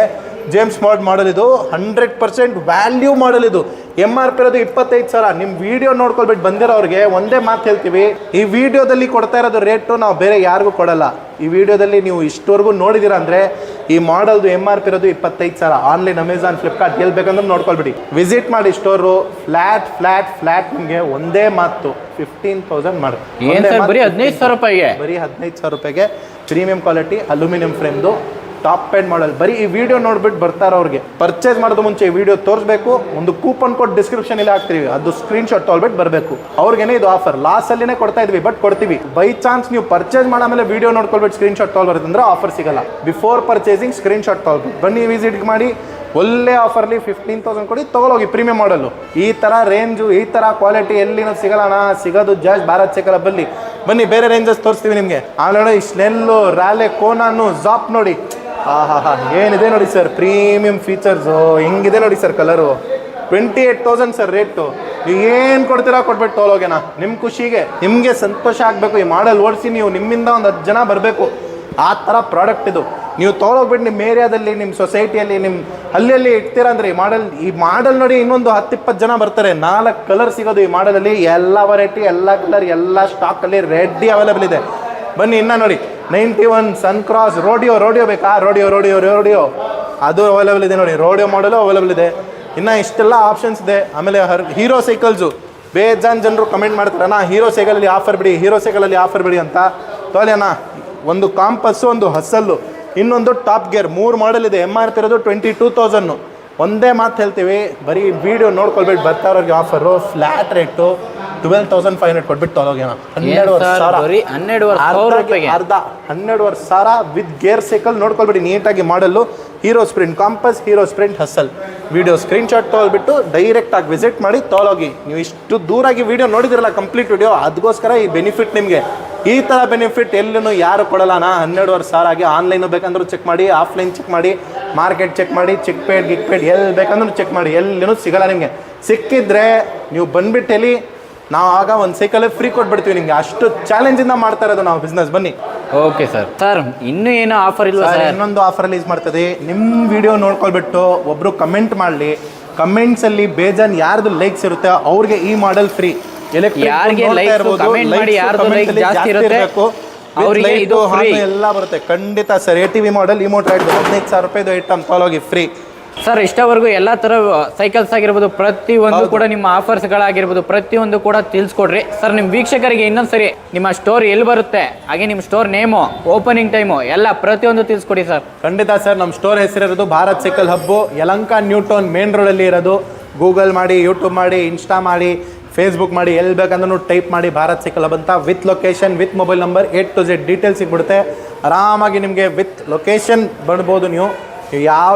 ಜೇಮ್ಸ್ ಮಾರ್ಡ್ ಮಾಡಲ್ ಇದು ಹಂಡ್ರೆಡ್ ಪರ್ಸೆಂಟ್ ವ್ಯಾಲ್ಯೂ ಮಾಡಲ್ ಇದು. ಎಂ ಆರ್ ಪಿ ಇರೋದು ಇಪ್ಪತ್ತೈದು ಸಾವಿರ. ನಿಮ್ಮ ವಿಡಿಯೋ ನೋಡ್ಕೊಳ್ಬಿಟ್ಟು ಬಂದಿರೋರಿಗೆ ಒಂದೇ ಮಾತು ಹೇಳ್ತೀವಿ. ಈ ವಿಡಿಯೋದಲ್ಲಿ ಕೊಡ್ತಾ ಇರೋದು ರೇಟು ನಾವು ಬೇರೆ ಯಾರಿಗೂ ಕೊಡಲ್ಲ. ಈ ವಿಡಿಯೋದಲ್ಲಿ ನೀವು ಇಷ್ಟವರೆಗೂ ನೋಡಿದ್ದೀರಾ ಅಂದರೆ ಈ ಮಾಡಲ್ದು ಎಂ ಆರ್ ಪಿ ಇರೋದು ಇಪ್ಪತ್ತೈದು ಸಾವಿರ. ಆನ್ಲೈನ್ ಅಮೆಝಾನ್ ಫ್ಲಿಪ್ಕಾರ್ಟ್ ಎಲ್ಲಿ ಬೇಕಂದ್ರೆ ನೋಡ್ಕೊಳ್ಬಿಡಿ. ವಿಸಿಟ್ ಮಾಡಿ ಸ್ಟೋರು ಫ್ಲ್ಯಾಟ್ ಫ್ಲ್ಯಾಟ್ ಫ್ಲ್ಯಾಟ್ ನಿಮಗೆ ಒಂದೇ ಮಾತು ಫಿಫ್ಟೀನ್ ತೌಸಂಡ್ ಮಾಡಿ. ಬರೀ ಹದಿನೈದು ಸಾವಿರ ರೂಪಾಯಿಗೆ? ಬರೀ ಹದಿನೈದು ಸಾವಿರ ರೂಪಾಯಿಗೆ ಪ್ರೀಮಿಯಂ ಕ್ವಾಲಿಟಿ ಅಲ್ಯೂಮಿನಿಯಂ ಫ್ರೇಮ್ದು ಟಾಪ್ ಪೇಡ್ ಮಾಡಲ್. ಬರೀ ಈ ವಿಡಿಯೋ ನೋಡ್ಬಿಟ್ಟು ಬರ್ತಾರೆ ಅವ್ರಿಗೆ. ಪರ್ಚೇಸ್ ಮಾಡೋದು ಮುಂಚೆ ಈ ವಿಡಿಯೋ ತೋರಿಸ್ಬೇಕು. ಒಂದು ಕೂಪನ್ ಕೋಡ್ ಡಿಸ್ಕ್ರಿಪ್ಷನ್ ಇಲ್ಲಿ ಹಾಕ್ತೀವಿ. ಅದು ಸ್ಕ್ರೀನ್ ಶಾಟ್ ತೊಗೊಳ್ಬಿಟ್ಟು ಬರಬೇಕು. ಅವ್ರಿಗೇನೆ ಇದು ಆಫರ್ ಲಾಸ್ ಅಲ್ಲಿನೇ ಕೊಡ್ತಾ ಇದ್ವಿ ಬಟ್ ಕೊಡ್ತೀವಿ. ಬೈ ಚಾನ್ಸ್ ನೀವು ಪರ್ಚೇಸ್ ಮಾಡಾಮೇಲೆ ವಿಡಿಯೋ ನೋಡ್ಕೊಳ್ಬಿಟ್ಟು ಸ್ಕ್ರೀನ್ ಶಾಟ್ ತೊಗೊಳ್ಬಾರ್ದಂದ್ರೆ ಆಫರ್ ಸಿಗಲ್ಲ. ಬಿಫೋರ್ ಪರ್ಚೇಸಿಂಗ್ ಸ್ಕ್ರೀನ್ ಶಾಟ್ ತೊಗೊಳ್ಬೇಕು. ಬನ್ನಿ ವಿಸಿಟ್ ಮಾಡಿ. ಒಳ್ಳೆ ಆಫರ್ಲಿ ಫಿಫ್ಟೀನ್ ತೌಸಂಡ್ ಕೊಡಿ. ತೊಗೊಳೋಗಿ ಪ್ರೀಮಿಯಂ ಮಾಡಲು ಈ ಥರ ರೇಂಜು ಈ ಥರ ಕ್ವಾಲಿಟಿ ಎಲ್ಲಿನೂ ಸಿಗಲ್ಲಣ್ಣ. ಸಿಗೋದು ಜಸ್ಟ್ ಭಾರತ್ ಬಲ್ಲಿ ಬನ್ನಿ ಬೇರೆ ರೇಂಜಸ್ ತೋರಿಸ್ತೀವಿ ನಿಮಗೆ. ಆಮೇಲೆ ಸ್ನೆಲ್ಲು ರ್ಯಾಲೆ ಕೋನಾನು ಜಾಪ್ ನೋಡಿ. ಏನಿದೆ ನೋಡಿ ಸರ್ ಪ್ರೀಮಿಯಂ ಫೀಚರ್ಸು ಹಿಂಗಿದೆ ನೋಡಿ sir colour twenty eight thousand sir rate ನೀವು ಏನು ಕೊಡ್ತೀರಾ ಕೊಟ್ಬಿಟ್ಟು ತೋಲೋಗೇನ ನಿಮ್ಮ ಖುಷಿಗೆ, ನಿಮಗೆ ಸಂತೋಷ ಆಗಬೇಕು. ಈ ಮಾಡಲ್ ಓಡಿಸಿ ನೀವು ನಿಮ್ಮಿಂದ ಒಂದು ಹತ್ತು ಜನ ಬರಬೇಕು. ಆ ಥರ ಪ್ರಾಡಕ್ಟ್ ಇದು. ನೀವು ತೊಗೊಳೋಗ್ಬಿಟ್ಟು ನಿಮ್ಮ ಏರಿಯಾದಲ್ಲಿ ನಿಮ್ಮ ಸೊಸೈಟಿಯಲ್ಲಿ ನಿಮ್ಮ ಹಳ್ಳಿಯಲ್ಲಿ ಇಡ್ತೀರಾ ಅಂದರೆ ಈ ಮಾಡಲ್ ಈ ಮಾಡಲ್ ನೋಡಿ ಇನ್ನೊಂದು ಹತ್ತಿಪ್ಪತ್ತು ಜನ ಬರ್ತಾರೆ. ನಾಲ್ಕು ಕಲರ್ ಸಿಗೋದು ಈ ಮಾಡಲಲ್ಲಿ ಎಲ್ಲ ವೆರೈಟಿ ಎಲ್ಲ ಕಲರ್ ಎಲ್ಲ ಸ್ಟಾಕಲ್ಲಿ ರೆಡಿ ಅವೈಲೇಬಲ್ ಇದೆ. ಬನ್ನಿ, ಇನ್ನ ನೋಡಿ. Ninety One Sun Cross Rodeo Rodeo ಬೇಕಾ? ರೋಡಿಯೋ ರೋಡಿಯೋ ರೋಡಿಯೋ ಅದು ಅವೈಲೇಬಲ್ ಇದೆ ನೋಡಿ. ರೋಡಿಯೋ ಮಾಡಲು ಅವೈಲೇಬಲ್ ಇದೆ. ಇನ್ನು ಇಷ್ಟೆಲ್ಲ ಆಪ್ಷನ್ಸ್ ಇದೆ. ಆಮೇಲೆ ಹರ್ ಹೀರೋ ಸೈಕಲ್ಸು ಬೇಜಾನ್ ಜನರು ಕಮೆಂಟ್ ಮಾಡ್ತಾರಣ್ಣ ಹೀರೋ ಸೈಕಲಲ್ಲಿ ಆಫರ್ ಬಿಡಿ ಹೀರೋ ಸೈಕಲಲ್ಲಿ ಆಫರ್ ಬಿಡಿ ಅಂತ. ತೋಲೆ ಅಣ್ಣ, ಒಂದು ಕಾಂಪಸ್ಸು ಒಂದು ಹಸ್ಸಲ್ಲು ಇನ್ನೊಂದು ಟಾಪ್ ಗೇರ್ ಮೂರು ಮಾಡಲ್ ಇದೆ. ಎಂ ಆರ್ ಪಿ ಇರೋದು ಟ್ವೆಂಟಿ ಟೂ ತೌಸಂಡು ಒಂದೇ ಮಾತು ಹೇಳ್ತೀವಿ. ಬರೀ ವೀಡಿಯೋ ನೋಡ್ಕೊಳ್ಬಿಟ್ಟು ಬರ್ತಾರೋರಿಗೆ offer flat rate twelve thousand five hundred ಕೊಟ್ಬಿಟ್ಟು ಹನ್ನೆರಡು ವರ್ಷ ಬರೀ ಹನ್ನೆರಡುವರೆ ಸಾವಿರ ರೂಪಾಯಿಗೆ. ಅರ್ಧ ಹನ್ನೆರಡುವರೆ ಸಾವಿರ ವಿತ್ ಗೇರ್ ಸೈಕಲ್ ನೋಡ್ಕೊಳ್ಬಿಡಿ ನೀಟಾಗಿ ಮಾಡಲು Hero Sprint compass Hero Sprint hustle video screen shot ತೊಗೊಳ್ಬಿಟ್ಟು direct ಆಗಿ ವಿಸಿಟ್ ಮಾಡಿ ತೊಗೊಳೋಗಿ. ನೀವು ಇಷ್ಟು ದೂರಾಗಿ ವಿಡಿಯೋ ನೋಡಿದಿರಲ್ಲ ಕಂಪ್ಲೀಟ್ ವಿಡಿಯೋ ಅದಕ್ಕೋಸ್ಕರ ಈ ಬೆನಿಫಿಟ್ ನಿಮಗೆ. ಈ ಥರ ಬೆನಿಫಿಟ್ ಎಲ್ಲೂ ಯಾರು ಕೊಡಲ್ಲ ನಾ ಹನ್ನೆರಡುವರೆ ಸಾವಿರ ಆಗಿ ಆನ್ಲೈನು ಬೇಕಂದ್ರೂ ಚೆಕ್ ಮಾಡಿ ಆಫ್ಲೈನ್ ಚೆಕ್ ಮಾಡಿ ಮಾರ್ಕೆಟ್ ಚೆಕ್ ಮಾಡಿ ಚೆಕ್ ಪೇಡ್ ಗಿಕ್ ಪೇಡ್ ಎಲ್ಲಿ ಬೇಕಂದ್ರೂ ಚೆಕ್ ಮಾಡಿ ಎಲ್ಲೂ ಸಿಗಲ್ಲ ನಿಮಗೆ. ಸಿಕ್ಕಿದ್ರೆ ನೀವು ಬಂದ್ಬಿಟ್ಟು ಎಲ್ಲಿ ನಾವು ಆಗ ಒಂದು ಸೈಕಲೇ ಫ್ರೀ ಕೊಟ್ಬಿಡ್ತೀವಿ ನಿಮಗೆ. ಅಷ್ಟು ಚಾಲೆಂಜಿಂದ ಮಾಡ್ತಾ ಇರೋದು ನಾವು ಬಿಸ್ನೆಸ್ ಬನ್ನಿ. ಓಕೆ ಸರ್ ಸರ್ ಇನ್ನೂ ಏನೋ ಆಫರ್ ಇಲ್ಲ ಸರ್ ಇನ್ನೊಂದು ಆಫರ್ ರಿಲೀಸ್ ಮಾಡ್ತದೆ. ನಿಮ್ಮ ವಿಡಿಯೋ ನೋಡ್ಕೊಳ್ಬಿಟ್ಟು ಒಬ್ರು ಕಮೆಂಟ್ ಮಾಡಲಿ. ಕಮೆಂಟ್ಸಲ್ಲಿ ಬೇಜಾನ್ ಯಾರ್ದು ಲೈಕ್ಸ್ ಇರುತ್ತೆ ಅವ್ರಿಗೆ ಈ ಮಾಡೆಲ್ ಫ್ರೀ ಯಾರ್ಗೆ ಮಾಡಿ ಯಾರ್ದು ಜಾಸ್ತಿ ಇರುತ್ತೆ, ಅವ್ರಿಗೆ ಇದು. ಎಲ್ಲ ಬರುತ್ತೆ. ಖಂಡಿತ sir A T V model emote right ಹದಿನೈದು ಸಾವಿರ ರೂಪಾಯಿದು ಐಟಮ್ ಆಗಿ ಫ್ರೀ ಸರ್ ಇಷ್ಟವರೆಗೂ ಎಲ್ಲ ಥರ ಸೈಕಲ್ಸ್ ಆಗಿರ್ಬೋದು ಪ್ರತಿಯೊಂದು ಕೂಡ ನಿಮ್ಮ ಆಫರ್ಸ್ಗಳಾಗಿರ್ಬೋದು ಪ್ರತಿಯೊಂದು ಕೂಡ ತಿಳಿಸ್ಕೊಡ್ರಿ. ಸರ್ ನಿಮ್ಮ ವೀಕ್ಷಕರಿಗೆ ಇನ್ನೊಂದು ಸರಿ ನಿಮ್ಮ ಸ್ಟೋರ್ ಎಲ್ಲಿ ಬರುತ್ತೆ ಹಾಗೆ ನಿಮ್ಮ ಸ್ಟೋರ್ ನೇಮು ಓಪನಿಂಗ್ ಟೈಮು ಎಲ್ಲ ಪ್ರತಿಯೊಂದು ತಿಳಿಸ್ಕೊಡಿ ಸರ್ ಖಂಡಿತ ಸರ್ ನಮ್ಮ store ಹೆಸರಿರೋದು Bharat cycle hub Yelahanka new town main ರೋಡಲ್ಲಿ ಇರೋದು. ಗೂಗಲ್ ಮಾಡಿ ಯೂಟ್ಯೂಬ್ ಮಾಡಿ ಇನ್ಸ್ಟಾ ಮಾಡಿ ಫೇಸ್ಬುಕ್ ಮಾಡಿ ಎಲ್ಲಿ ಬೇಕಂದ್ರೂ ಟೈಪ್ ಮಾಡಿ ಭಾರತ್ ಸೈಕಲ್ ಹಬ್ ಅಂತ. With location with mobile number A to Z details ಸಿಗ್ಬಿಡುತ್ತೆ. ಆರಾಮಾಗಿ ನಿಮಗೆ ವಿತ್ ಲೊಕೇಶನ್ ಬರ್ಬೋದು ನೀವು. ನೀವು ಯಾವ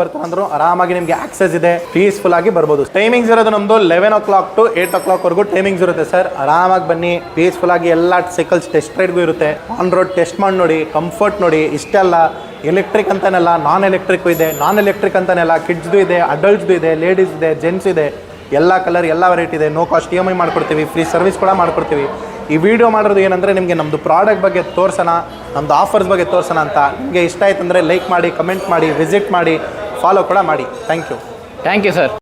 ಬರ್ತಾರೆ ಅಂದ್ರೂ ಆರಾಮಾಗಿ ನಿಮಗೆ ಆಕ್ಸೆಸ್ ಇದೆ ಪೀಸ್ಫುಲ್ ಆಗಿ ಬರ್ಬೋದು. ಟೈಮಿಂಗ್ಸ್ ಇರೋದು ನಮ್ಮದು eleven o'clock to eight o'clock ವರೆಗೂ ಟೈಮಿಂಗ್ಸ್ ಇರುತ್ತೆ ಸರ್ ಆರಾಮಾಗಿ ಬನ್ನಿ ಪೀಸ್ಫುಲ್ ಆಗಿ ಎಲ್ಲ ಸೈಕಲ್ಸ್ ಟೆಸ್ಟ್ ರೈಡ್ಗೂ ಇರುತ್ತೆ. ಆನ್ ರೋಡ್ ಟೆಸ್ಟ್ ಮಾಡಿ ನೋಡಿ ಕಂಫರ್ಟ್ ನೋಡಿ ಇಷ್ಟೆಲ್ಲ ಎಲೆಕ್ಟ್ರಿಕ್ ಅಂತಾನೆಲ್ಲ ನಾನ್ ಎಲೆಕ್ಟ್ರಿಕ್ ಇದೆ ನಾನ್ ಎಲೆಕ್ಟ್ರಿಕ್ ಅಂತಾನೆಲ್ಲ ಕಿಡ್ಸ್ದು ಇದೆ ಅಡಲ್ಟ್ಸ್ದು ಇದೆ ಲೇಡೀಸ್ ಇದೆ ಜೆಂಟ್ಸ್ ಇದೆ, ಎಲ್ಲ ಕಲರ್ ಎಲ್ಲ ವೆರೈಟಿ ಇದೆ no cost E M I ಮಾಡ್ಕೊಡ್ತೀವಿ ಫ್ರೀ ಸರ್ವಿಸ್ ಕೂಡ ಮಾಡ್ಕೊಡ್ತೀವಿ. ಈ ವಿಡಿಯೋ ಮಾಡೋದು ಏನಂದರೆ ನಿಮಗೆ ನಮ್ಮದು ಪ್ರಾಡಕ್ಟ್ ಬಗ್ಗೆ ತೋರಿಸೋಣ ನಮ್ಮದು ಆಫರ್ಸ್ ಬಗ್ಗೆ ತೋರಿಸೋಣ ಅಂತ. ನಿಮಗೆ ಇಷ್ಟ ಆಯ್ತು ಅಂದರೆ ಲೈಕ್ ಮಾಡಿ ಕಮೆಂಟ್ ಮಾಡಿ ವಿಸಿಟ್ ಮಾಡಿ ಫಾಲೋ ಕೂಡ ಮಾಡಿ. Thank you thank you sir